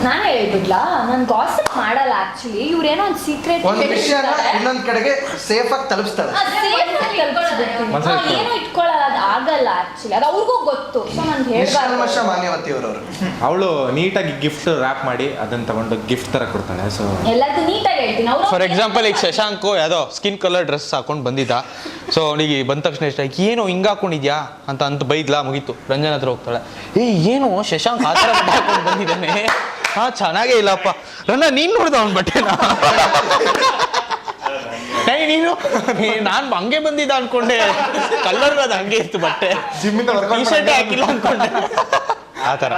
ನಾನು ಹೇಳ್ಬಿಡ್ಲಾ? ನಾನು ಗಾಸಿಪ್ ಮಾಡಲ್ಲ ಆಕ್ಚುಲಿ ಇವ್ರೇನೋ ಒಂದು ಸೀಕ್ರೆಟ್ ಒಂದು ವಿಷಯನ ಇನ್ನೊಂದ್ ಕಡೆಗೆ ಸೇಫ್ ಆಗಿ ತಲುಪಿಸ್ತಾಳೆ ಏನೋ ಇಟ್ಕೊಳ್ಳಲ್ಲ ಅದು ಆಗಲ್ಲ ಆಕ್ಚುಲಿ ಅದು ಅವ್ರಿಗೂ ಗೊತ್ತು. ಸೊ ನಾನು ನಿಷ್ಕಲ್ಮಶ ಹೇಳ್ಬಾರ್ದು. ಮಾನ್ಯವತಿ ಅವರವರು ಅವಳು ನೀಟಾಗಿ ಗಿಫ್ಟ್ ರ್ಯಾಪ್ ಮಾಡಿ ಅದನ್ನ ತಗೊಂಡು ಗಿಫ್ಟ್ ತರ ಕೊಡ್ತಾಳೆ ಸೊ ಎಲ್ಲದೂ ನೀಟಾಗಿ ಹೇಳ್ತೀನಿ. ಅವ್ರು ಫಾರ್ ಎಕ್ಸಾಂಪಲ್ ಈಗ ಶಶಾಂಕ್ ಯಾವುದೋ ಸ್ಕಿನ್ ಕಲರ್ ಡ್ರೆಸ್ ಹಾಕೊಂಡು ಬಂದಿದ್ದ. ಸೊ ಅವನಿಗೆ ಬಂದ ತಕ್ಷಣ ಇಷ್ಟ ಆಯ್ತು, ಏನು ಹಿಂಗೆ ಹಾಕೊಂಡಿದ್ಯಾ? ಅಂತ ಅಂತ ಬೈದ್ಲಾ ಮುಗೀತು. ರಂಜನ್ ಹತ್ರ ಹೋಗ್ತಾಳೆ. ಏ ಏನು? ಶಶಾಂಕ್ ಆ ಥರ ಬಟ್ಟೆ ಹಾಕೊಂಡು ಬಂದಿದ್ದಾನೆ. ಹಾ ಚೆನ್ನಾಗೇ ಇಲ್ಲಪ್ಪ. ರನ್ನ ನೀನು ನೋಡ್ದ ಅವ್ನ ಬಟ್ಟೆನ? ನೀನು? ನಾನು ಹಂಗೆ ಬಂದಿದ್ದ ಅನ್ಕೊಂಡೆ. ಕಲರ್ ಅದು ಹಂಗೆ ಇತ್ತು ಬಟ್ಟೆ. ಜಿಮ್ಮಿಂದ ಟಿ ಶರ್ಟ್ ಹಾಕಿಲ್ಲ ಅನ್ಕೊಂಡೆ. ಆ ಥರ.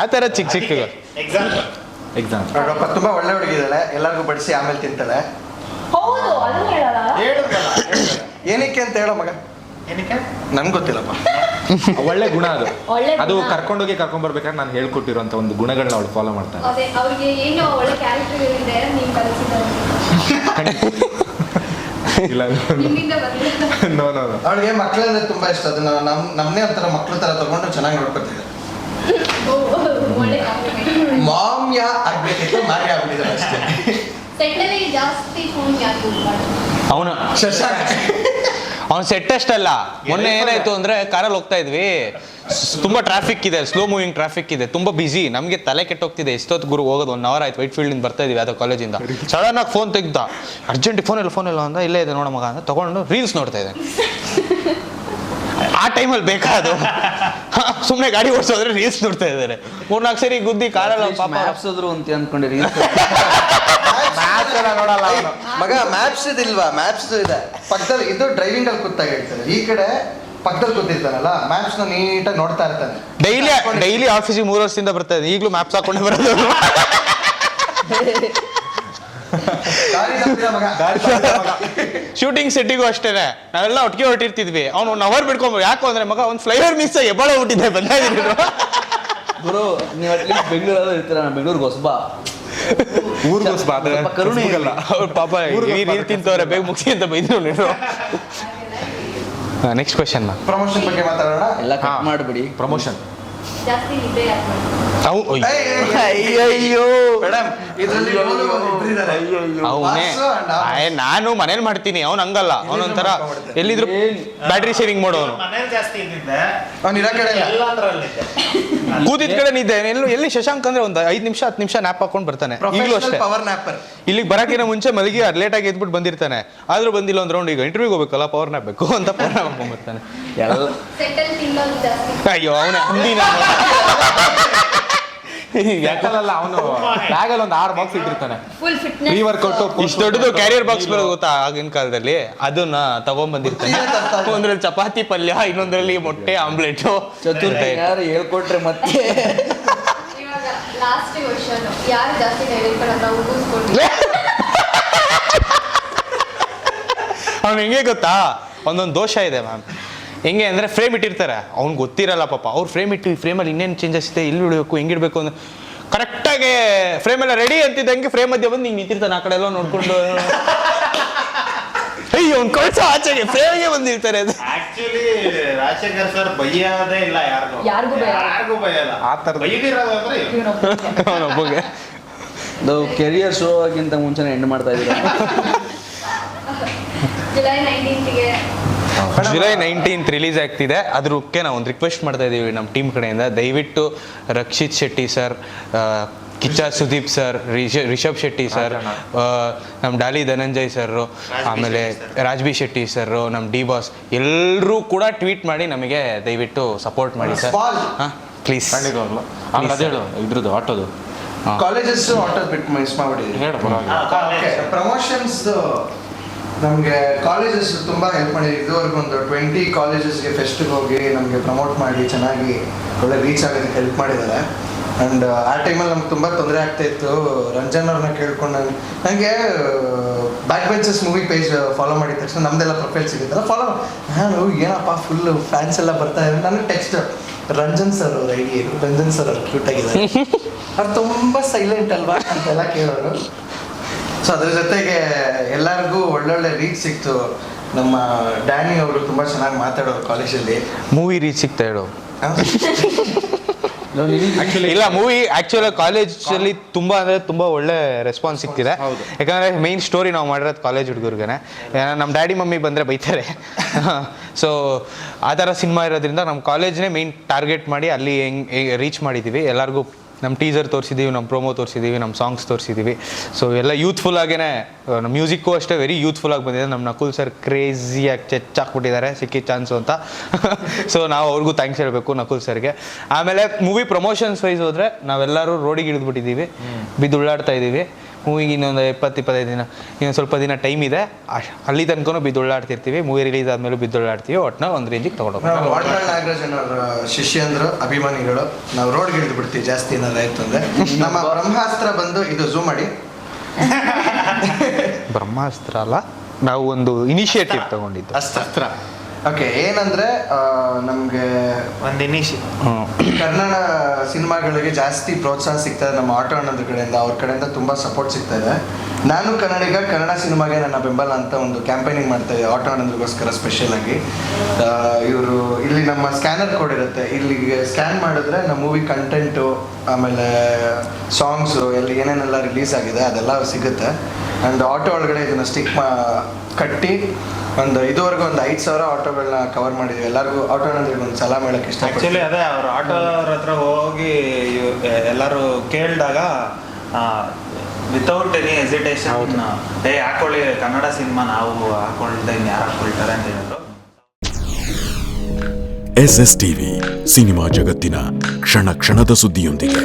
ಆ ಥರ ಚಿಕ್ಕ ಚಿಕ್ಕ ಎಕ್ಸಾಂಪಲ್ ಎಕ್ಸಾಮ್ ತುಂಬಾ ಒಳ್ಳೆ ಹುಡುಗಿದ್ದಾಳೆ ಎಲ್ಲರಿಗೂ ಬಡಿಸಿ ಆಮೇಲೆ ತಿಂತಾಳೆ. ಹೌದು ಅದನ್ನ ಹೇಳಲ್ಲ. ಏನಕ್ಕೆ ಅಂತ ಹೇಳೋ ಮಗ? ಏನಕ್ಕೆ? ನನ್ಗೆ ಗೊತ್ತಿಲ್ಲಪ್ಪ. ಒಳ್ಳೆ ಗುಣ ಅದು. ಒಳ್ಳೆ ಅದು ಗುಣ. ಕರ್ಕೊಂಡೋಗಿ ಕರ್ಕೊಂಡ್ ಬರ್ಬೇಕಾದ್ರೆ ನಾನು ಹೇಳ್ಕೊಟ್ಟಿರೋಂಥ ಒಂದು ಗುಣಗಳನ್ನ ಅವಳು ಫಾಲೋ ಮಾಡ್ತಾಳೆ. ಅದೇ ಅವ್ರಿಗೆ ಏನೋ ಒಳ್ಳೆ ಕ್ಯಾರೆಕ್ಟರ್ ಇದೆ ನೀವು ಕಲಿಸಿದ್ದಾರೆ ಇಲ್ಲ ನಿಮ್ಮಿಂದ ಬಂದಿದೆ ನೋ ನೋ ನೋ ಅವಳಿಗೆ ಮಕ್ಕಳಂದ್ರೆ ತುಂಬಾ ಇಷ್ಟ. ಅದನ್ನ ನಮ್ ನಮ್ನೇ ಒಂಥರ ಮಕ್ಳ ತರ ತಗೊಂಡು ಚೆನ್ನಾಗಿ ನೋಡ್ಕೊತಿದ್ದೆ ಒಳ್ಳೆ ಮಾಮ್ಯ ಆಗ್ಬೇಕಿತ್ತು ಮಾನ್ಯ ಆಗ್ಬಿಟ್ಟಿದ್ದಾರೆ ಅಷ್ಟೇ. ಸೆಟ್ಟಲ್ಲಿ ಜಾಸ್ತಿ ಫೋನ್ ಯಾಕೆ ಯೂಸ್ ಮಾಡೋದು? ಅವನು. ಶಶಾಂಕ್. ಅವ್ನು ಸೆಟ್ ಅಲ್ಲ. ಮೊನ್ನೆ ಏನಾಯ್ತು ಅಂದ್ರೆ ಕಾರಲ್ಲಿ ಹೋಗ್ತಾ ಇದ್ವಿ. ತುಂಬಾ ಟ್ರಾಫಿಕ್ ಇದೆ ಸ್ಲೋ ಮೂವಿಂಗ್ ಟ್ರಾಫಿಕ್ ಇದೆ ತುಂಬಾ ಬಿಸಿ ನಮಗೆ ತಲೆ ಕೆಟ್ಟೋಗ್ತಿದೆ. ಎಷ್ಟೊತ್ತು ಗುರು ಹೋಗೋದು ಒನ್ ಅವರ್ ಆಯ್ತು ವೈಟ್ ಫೀಲ್ಡ್ ಇಂದ ಬರ್ತಾ ಇದೀವಿ ಅದು ಕಾಲೇಜಿಂದ ಸಡನ್ ಆಗಿ ಫೋನ್ ತೆಗ್ದ. ಅರ್ಜೆಂಟ್ ಫೋನ್ ಇಲ್ಲ ಫೋನ್ ಇಲ್ಲ ಅಂದ ಇಲ್ಲೇ ಇದೆ ನೋಡ ಮಗ ಅಂತ ತಗೊಂಡು ರೀಲ್ಸ್ ನೋಡ್ತಾ ಇದೆ ಆ ಟೈಮಲ್ಲಿ ಬೇಕಾದು ಸುಮ್ಮನೆ ಗಾಡಿ ಓಡಿಸೋದ್ರೆ ರೀಲ್ಸ್ ನೋಡ್ತಾ ಇದ್ದಾರೆ. ಮೂರ್ನಾಲ್ಕು ಸರಿ ಗುದ್ದಿ ಕಾರಲ್ಲ ಪಾಪ ಹಾಪ್ಸಿದ್ರು ಅಂತ ಅಂತ ನೋಡಲ್ಲ ಅವನು. ಮಗ ಮ್ಯಾಪ್ಸ್ ಇದಿಲ್ವಾ ಮ್ಯಾಪ್ಸ್ ಇದೆ. ಪಕ್ಕದಲ್ಲಿ ಇದು ಡ್ರೈವಿಂಗ್ ಅಲ್ಲಿ ಕೂತಾಗ ಹೇಳ್ತಾರೆ. ಈ ಕಡೆ ಪಕ್ಕದಲ್ಲಿ ಕೂತಿರ್ತಾನಲ್ಲ ಮ್ಯಾಪ್ಸ್ನ ನೀಟಾಗಿ ನೋಡ್ತಾ ಇರ್ತಾನೆ. ಡೈಲಿ ಡೈಲಿ ಆಫೀಸಿಗೆ ಮೂರು ವರ್ಷದಿಂದ ಬರ್ತಾ ಇದೆ ಈಗಲೂ ಮ್ಯಾಪ್ಸ್ ಹಾಕೊಂಡೆ ಬರೋದು ಶೂಟಿಂಗ್ ಸೆಟ್ಟಿಗೂ ಅಷ್ಟೇನೆ. ನಾವೆಲ್ಲ ಒಟ್ಟಿಗೆ ಹೊರಟಿರ್ತಿದ್ವಿ. ಅವ್ನು ಒನ್ ಅವರ್ ಬಿಡ್ಕೊಂಬೋದು ಯಾಕೋ ಅಂದ್ರೆ ಮಗ ಒಂದು ಫ್ಲೈವರ್ ಮಿಸ್ ಎಬ್ಬಳ ಹುಟ್ಟಿದ್ದೆ ಬಂದ ಗುರು ನೀವು ಅಟ್ಲೀಸ್ಟ್ ಬೆಂಗಳೂರಲ್ಲಿ ಇರ್ತೀರ. ನಾನು ಬೆಂಗಳೂರಿಗೆ ಹೊಸಬಾ ಊರ್ಗೋಸ್ಬಾ ಆದ್ರೆ ಕರುಣೆ ಇರ್ಲಿ. ಅವ್ರ ಪಾಪ ಈ ರೀಲ್ ತಿಂತವ್ರೆ? ಬೇಗ ಮುಗಿಸಿ ಅಂತ ಬೈದ್ರು ನೀನು ನೆಕ್ಸ್ಟ್ ಕ್ವಶನ್ ಪ್ರಮೋಷನ್ ಬಗ್ಗೆ ಮಾತಾಡೋಣ. ಎಲ್ಲ. ಕಟ್ ಮಾಡ್ಬಿಡಿ. ಪ್ರಮೋಷನ್ ಜಾಸ್ತಿ ನಿದ್ದೆ ಯಾಕೆ ಅಯ್ಯಯ್ಯೋ. ಅವನೇ ನಾನು ಮನೇಲಿ ಮಾಡ್ತೀನಿ ಅವ್ನು ಹಂಗಲ್ಲ. ಅವನೊಂಥರ ಎಲ್ಲಿದ್ರು ಬ್ಯಾಟ್ರಿ ಸೇವಿಂಗ್ ಮಾಡೋನು ಕೂತಿದ್ ಕಡೆ ನಿದ್ದೆ. ಎಲ್ಲೂ ಎಲ್ಲಿ ಶಶಾಂಕ್ ಅಂದ್ರೆ ಒಂದು ಐದು ನಿಮಿಷ ಹತ್ತು ನಿಮಿಷ ನ್ಯಾಪ್ ಹಾಕೊಂಡು ಬರ್ತಾನೆ. ಈಗಲೂ ಅಷ್ಟೇ. ಪವರ್ ನ್ಯಾಪರ್ ಇಲ್ಲಿಗೆ ಬರಕಿನ ಮುಂಚೆ ಮಲಗಿ ಲೇಟ್ ಲೇಟಾಗಿ ಎದ್ಬಿಟ್ಟು ಬಂದಿರ್ತಾನೆ. ಆದ್ರೂ ಬಂದಿಲ್ಲ ಒಂದು ರೌಂಡ್ ಈಗ ಇಂಟರ್ವ್ಯೂಗೆ ಹೋಗ್ಬೇಕಲ್ಲ ಪವರ್ ನ್ಯಾಪ್ ಬೇಕು ಅಂತ ಪವರ್ ನ್ಯಾಪ್ ಜಾಸ್ತಿ ಅಯ್ಯೋ ಅವನೇ ಹಿಂದಿನ ಯಾಕಲ್ಲ ಅವನು? ಬ್ಯಾಗಲ್ಲಿ ಒಂದು ಆರು ಬಾಕ್ಸ್ ಇಟ್ಟಿರ್ತಾನೆ. ಫುಲ್ ಫಿಟ್ನೆಸ್ ಪ್ರೀ ವರ್ಕೌಟ್ ಇಷ್ಟು ದೊಡ್ಡದು ಕ್ಯಾರಿಯರ್ ಬಾಕ್ಸ್ ಬರೋದು ಗೊತ್ತಾ ಆಗಿನ ಕಾಲದಲ್ಲಿ? ಅದನ್ನ ತಗೊಂಡ್ಬಂದಿರ್ತಾನೆ ಒಂದ್ರಲ್ಲಿ ಚಪಾತಿ ಪಲ್ಯ ಇನ್ನೊಂದ್ರಲ್ಲಿ ಮೊಟ್ಟೆ ಆಮ್ಲೆಟ್. ಚತುರ್ಥ ಯಾರು ಹೇಳ್ಕೊಟ್ರೆ ಮತ್ತೆ? ಇವಾಗ ಲಾಸ್ಟ್ ಕ್ವಶನ್ ಯಾರು ಜಾಸ್ತಿ ಕ್ರೆಡಿಟ್ ಕಾರ್ಡ್ ಹತ್ರ ಅವ್ನು ಹೆಂಗೆ ಗೊತ್ತಾ? ಒಂದೊಂದು ದೋಷ ಇದೆ ಮ್ಯಾಮ್. ಹೆಂಗೆ ಅಂದರೆ ಫ್ರೇಮ್ ಇಟ್ಟಿರ್ತಾರೆ. ಅವ್ನು ಗೊತ್ತಿರಲ್ಲ ಪಾಪ. ಅವ್ರು ಫ್ರೇಮ್ ಇಟ್ಟು ಈ ಫ್ರೇಮಲ್ಲಿ ಇನ್ನೇನು ಚೇಂಜಸ್ ಇದೆ ಇಲ್ಲಿ ಇಡಬೇಕು ಹೆಂಗಿಡಬೇಕು ಅಂತ ಕರೆಕ್ಟಾಗಿ ಫ್ರೇಮ್ ಎಲ್ಲ ರೆಡಿ ಅಂತಿದ್ದಂಗೆ ಫ್ರೇಮ್ ಮಧ್ಯೆ ಬಂದು ಹಿಂಗೆ ನಿಂತಿರ್ತಾನೆ ಆ ಕಡೆ ಎಲ್ಲ ನೋಡ್ಕೊಂಡು. ಅಯ್ಯೋ ಅವ್ನು ಕಳ್ಸ ಆಚೆಗೆ ಫ್ರೇಮ್ಗೆ ಬಂದಿರ್ತಾರೆ ಅದು. ಆಕ್ಚುಲಿ ರಾಜಶೇಖರ್ ಸರ್ ಬೈಯೋದೇ ಇಲ್ಲ ಯಾರಿಗೂ. ಯಾರ್ಗೂ. ಯಾರಿಗೂ ಬೈಯಲ್ಲ. ಆ ಥರದ್ದು. ಬೈದಿರೋದು ಅಂದ್ರೆ ಇವ್ನು. ಅವನೊಬ್ಬಗೆ ನಾವು ಕೆರಿಯರ್ ಶೋ ಆಗಿಂತ ಮುಂಚೆನೇ ಎಂಡ್ ಮಾಡ್ತಾ ಇದ್ದೀರಾ? ಜುಲೈ ನೈನ್ಟೀನ್ತ್ಗೆ ಜುಲೈ ನೈನ್ಟೀನ್ತ್ ರಿಲೀಸ್ ಆಗ್ತಿದೆ. ಅದಕ್ಕೆ ನಾವು ಒಂದು ರಿಕ್ವೆಸ್ಟ್ ಮಾಡ್ತಾ ಇದ್ದೀವಿ ನಮ್ಮ ಟೀಮ್ ಕಡೆಯಿಂದ. ದಯವಿಟ್ಟು Rakshit Shetty sir Kichcha Sudeep sir Rishab Shetty sir ನಮ್ಮ ಡಾಲಿ ಧನಂಜಯ್ ಸರ್ ಆಮೇಲೆ ರಾಜ್ಬಿ ಶೆಟ್ಟಿ ಸರ್ ನಮ್ಮ ಡಿ ಬಾಸ್ ಎಲ್ಲರೂ ಕೂಡ ಟ್ವೀಟ್ ಮಾಡಿ ನಮಗೆ ದಯವಿಟ್ಟು ಸಪೋರ್ಟ್ ಮಾಡಿ ಸರ್. ಪ್ಲೀಸ್ ಇದ್ರದ್ದು ಆಟೋದು. ಕಾಲೇಜಸ್ ಆಟೋ ಬಿಟ್ಟು ಮಿಸ್ ಮಾಡಿ ಪ್ರಮೋಷನ್ಸ್ ನಮಗೆ ಕಾಲೇಜಸ್ ತುಂಬ ಹೆಲ್ಪ್ ಮಾಡಿದ್ರು ಇದುವರೆಗೂ ಒಂದು ಟ್ವೆಂಟಿ ಕಾಲೇಜಸ್ಗೆ ಫೆಸ್ಟಿಗೆ ಹೋಗಿ ನಮಗೆ ಪ್ರಮೋಟ್ ಮಾಡಿ ಚೆನ್ನಾಗಿ ಒಳ್ಳೆ ರೀಚ್ ಆಗೋದಕ್ಕೆ ಹೆಲ್ಪ್ ಮಾಡಿದ್ದಾರೆ. ಆ್ಯಂಡ್ ಆ ಟೈಮಲ್ಲಿ ನಮ್ಗೆ ತುಂಬ ತೊಂದರೆ ಆಗ್ತಾ ಇತ್ತು. ರಂಜನ್ ಅವ್ರನ್ನ ಕೇಳ್ಕೊಂಡು ನಾನು ನನಗೆ back benches movie page follow ಮಾಡಿದ ತಕ್ಷಣ ನಮ್ದೆಲ್ಲ ಪ್ರೊಫೈಲ್ ಸಿಗುತ್ತಲ್ಲ ಫಾಲೋ ನಾನು ಏನಪ್ಪ ಫುಲ್ ಫ್ಯಾನ್ಸ್ ಎಲ್ಲ ಬರ್ತಾ ಇದ್ದಾರೆ. ನನಗೆ ಟೆಕ್ಸ್ಟ್ ರಂಜನ್ ಸರ್ ಅವ್ರ ಐಡಿ ರಂಜನ್ ಸರ್ ಅವ್ರು ಕ್ಯೂಟ್ ಆಗಿದ್ದಾರೆ. ಅವ್ರು ತುಂಬ ಸೈಲೆಂಟ್ ಅಲ್ವಾ ಅಂತೆಲ್ಲ ಕೇಳೋರು. ಸೊ ಅದ್ರ ಜೊತೆಗೆ ಎಲ್ಲರಿಗೂ ಒಳ್ಳೊಳ್ಳೆ ರೀಚ್ ಸಿಕ್ತು. ನಮ್ಮ ಡ್ಯಾನಿ ಅವರು ತುಂಬ ಚೆನ್ನಾಗಿ ಮಾತಾಡೋರು ಕಾಲೇಜಲ್ಲಿ ಮೂವಿ ರೀಚ್ ಸಿಗ್ತಾ ಹೇಳು. ಇಲ್ಲ ಮೂವಿ ಆಕ್ಚುಲಿ ಕಾಲೇಜಲ್ಲಿ ತುಂಬಾ ಅಂದ್ರೆ ತುಂಬಾ ಒಳ್ಳೆ ರೆಸ್ಪಾನ್ಸ್ ಸಿಗ್ತಿದೆ ಯಾಕಂದ್ರೆ ಮೇನ್ ಸ್ಟೋರಿ ನಾವು ಮಾಡಿರೋದು ಕಾಲೇಜ್ ಹುಡುಗರಿಗೆ ನಮ್ಮ ಡ್ಯಾಡಿ ಮಮ್ಮಿ ಬಂದ್ರೆ ಬೈತಾರೆ. ಸೊ ಆ ಥರ ಸಿನಿಮಾ ಇರೋದ್ರಿಂದ ನಮ್ಮ ಕಾಲೇಜ್ನೇ ಮೈನ್ ಟಾರ್ಗೆಟ್ ಮಾಡಿ ಅಲ್ಲಿ ಹೆಂಗ್ ರೀಚ್ ಮಾಡಿದ್ದೀವಿ ಎಲ್ಲರಿಗೂ ನಮ್ಮ ಟೀಸರ್ ತೋರಿಸಿದ್ದೀವಿ ನಮ್ಮ ಪ್ರೋಮೋ ತೋರಿಸಿದ್ದೀವಿ ನಮ್ಮ ಸಾಂಗ್ಸ್ ತೋರಿಸಿದ್ದೀವಿ ಸೊ ಎಲ್ಲ ಯೂತ್ಫುಲ್ ಆಗೇ ನಮ್ಮ ಮ್ಯೂಸಿಕ್ಕು ಅಷ್ಟೇ ವೆರಿ ಯೂತ್ಫುಲ್ ಆಗಿ ಬಂದಿದೆ. ನಮ್ಮ ನಕುಲ್ ಸರ್ ಕ್ರೇಜಿಯಾಗಿ ಚೆಚ್ಚಾಕ್ಬಿಟ್ಟಿದ್ದಾರೆ ಸಿಕ್ಕಿ ಚಾನ್ಸು ಅಂತ. ಸೊ ನಾವು ಅವ್ರಿಗೂ ಥ್ಯಾಂಕ್ಸ್ ಹೇಳಬೇಕು ನಕುಲ್ ಸರ್ಗೆ ಆಮೇಲೆ ಮೂವಿ ಪ್ರಮೋಷನ್ಸ್ ವೈಸ್ ಹೋದರೆ ನಾವೆಲ್ಲರೂ ರೋಡಿಗೆ ಇಳಿದ್ಬಿಟ್ಟಿದ್ದೀವಿ. ಬಿದ್ದು ಉಳ್ಳಾಡ್ತಾ ಇದ್ದೀವಿ ಮೂವಿಗೆ ಇನ್ನೊಂದು ಇಪ್ಪತ್ತು ಇಪ್ಪತ್ತೈದು ದಿನ ಇನ್ನೊಂದು ಸ್ವಲ್ಪ ದಿನ ಟೈಮ್ ಇದೆ. ಅಲ್ಲಿ ತನಕ ಬಿದ್ದು ಉಳ್ಳಾಡ್ತಿರ್ತೀವಿ ಮೂವಿ ರಿಲೀಸ್ ಆದಮೇಲೆ ಬಿದ್ದು ಉಳ್ಳಾಡ್ತೀವಿ ಒಟ್ಟಿನ ಒಂದು ರೇಂಜಿಗೆ ತೊಗೊಂಡೋಗ್ತೀವಿ ನಾಗರಾಜನ್ ಅವರ ಶಿಷ್ಯಂದ್ರು ಅಭಿಮಾನಿಗಳು ನಾವು ರೋಡ್ಗೆ ಇಳಿದು ಬಿಡ್ತೀವಿ ಜಾಸ್ತಿ ಏನಾದ್ರು ಆಯ್ತು ಅಂದ್ರೆ. ನಮ್ಮ ಬ್ರಹ್ಮಾಸ್ತ್ರ ಬಂದು ಇದು ಝೂಮ್ ಮಾಡಿ. ಬ್ರಹ್ಮಾಸ್ತ್ರ ಅಲ್ಲ? ನಾವು ಒಂದು ಇನಿಷಿಯೇಟಿವ್ ತಗೊಂಡಿದ್ದು. ಅಸ್ತ್ರ. ಓಕೆ ಏನಂದ್ರೆ ನಮಗೆ ಒಂದು ಇನಿಷಿ ಕನ್ನಡ ಸಿನಿಮಾಗಳಿಗೆ ಜಾಸ್ತಿ ಪ್ರೋತ್ಸಾಹ ಸಿಗ್ತದೆ ನಮ್ಮ ಆಟೋ ಅನ್ನೋದ್ರ ಕಡೆಯಿಂದ ಅವ್ರ ಕಡೆಯಿಂದ ತುಂಬ ಸಪೋರ್ಟ್ ಸಿಗ್ತಾ ಇದೆ. ನಾನು ಕನ್ನಡಿಗ ಕನ್ನಡ ಸಿನಿಮಾಗೆ ನನ್ನ ಬೆಂಬಲ ಅಂತ ಒಂದು ಕ್ಯಾಂಪೇನಿಂಗ್ ಮಾಡ್ತಾ ಇದ್ದೆ ಆಟೋ ಅಣ್ಣದ್ರಿಗೋಸ್ಕರ ಸ್ಪೆಷಲ್ ಆಗಿ. ಇವರು ಇಲ್ಲಿ ನಮ್ಮ ಸ್ಕ್ಯಾನರ್ ಕೋಡ್ ಇರುತ್ತೆ. ಇಲ್ಲಿಗೆ ಸ್ಕ್ಯಾನ್ ಮಾಡಿದ್ರೆ ನಮ್ಮ ಮೂವಿ ಕಂಟೆಂಟು ಆಮೇಲೆ ಸಾಂಗ್ಸು ಎಲ್ಲಿ ಏನೇನೆಲ್ಲ ರಿಲೀಸ್ ಆಗಿದೆ ಅದೆಲ್ಲ ಸಿಗುತ್ತೆ. ಆ್ಯಂಡ್ ಆಟೋ ಒಳಗಡೆ ಇದನ್ನು ಸ್ಟಿಕ್ ಮಾ ಕಟ್ಟಿ ಒಂದು ಇದುವರೆಗೂ ಒಂದು ಐದು ಸಾವಿರ ಆಟೋಗಳನ್ನ ಕವರ್ ಮಾಡಿದ್ವಿ. ಎಲ್ಲರಿಗೂ ಆಟೋ ಅಂದ್ರೆ ಒಂದು ಸಲ ಹೇಳಕ್ಕೆ ಆಕ್ಚುಲಿ ಆ್ಯಕ್ಚುಲಿ ಅದೇ ಅವ್ರ ಆಟೋ ಹತ್ರ ಹೋಗಿ ಎಲ್ಲರೂ ಕೇಳಿದಾಗ ವಿತೌಟ್ ಎನಿ ಹೆಸಿಟೇಷನ್ ಏ ಹಾಕೊಳ್ಳಿ ಕನ್ನಡ ಸಿನಿಮಾ ನಾವು ಹಾಕೊಳ್ತಾ ಇನ್ನು ಯಾರು ಹಾಕೊಳ್ತಾರೆ? ಅಂತ ಹೇಳಿದ್ರು. ಎಸ್ ಎಸ್ ಟಿವಿ ಸಿನಿಮಾ ಜಗತ್ತಿನ ಕ್ಷಣ ಕ್ಷಣದ ಸುದ್ದಿಯೊಂದಿಗೆ.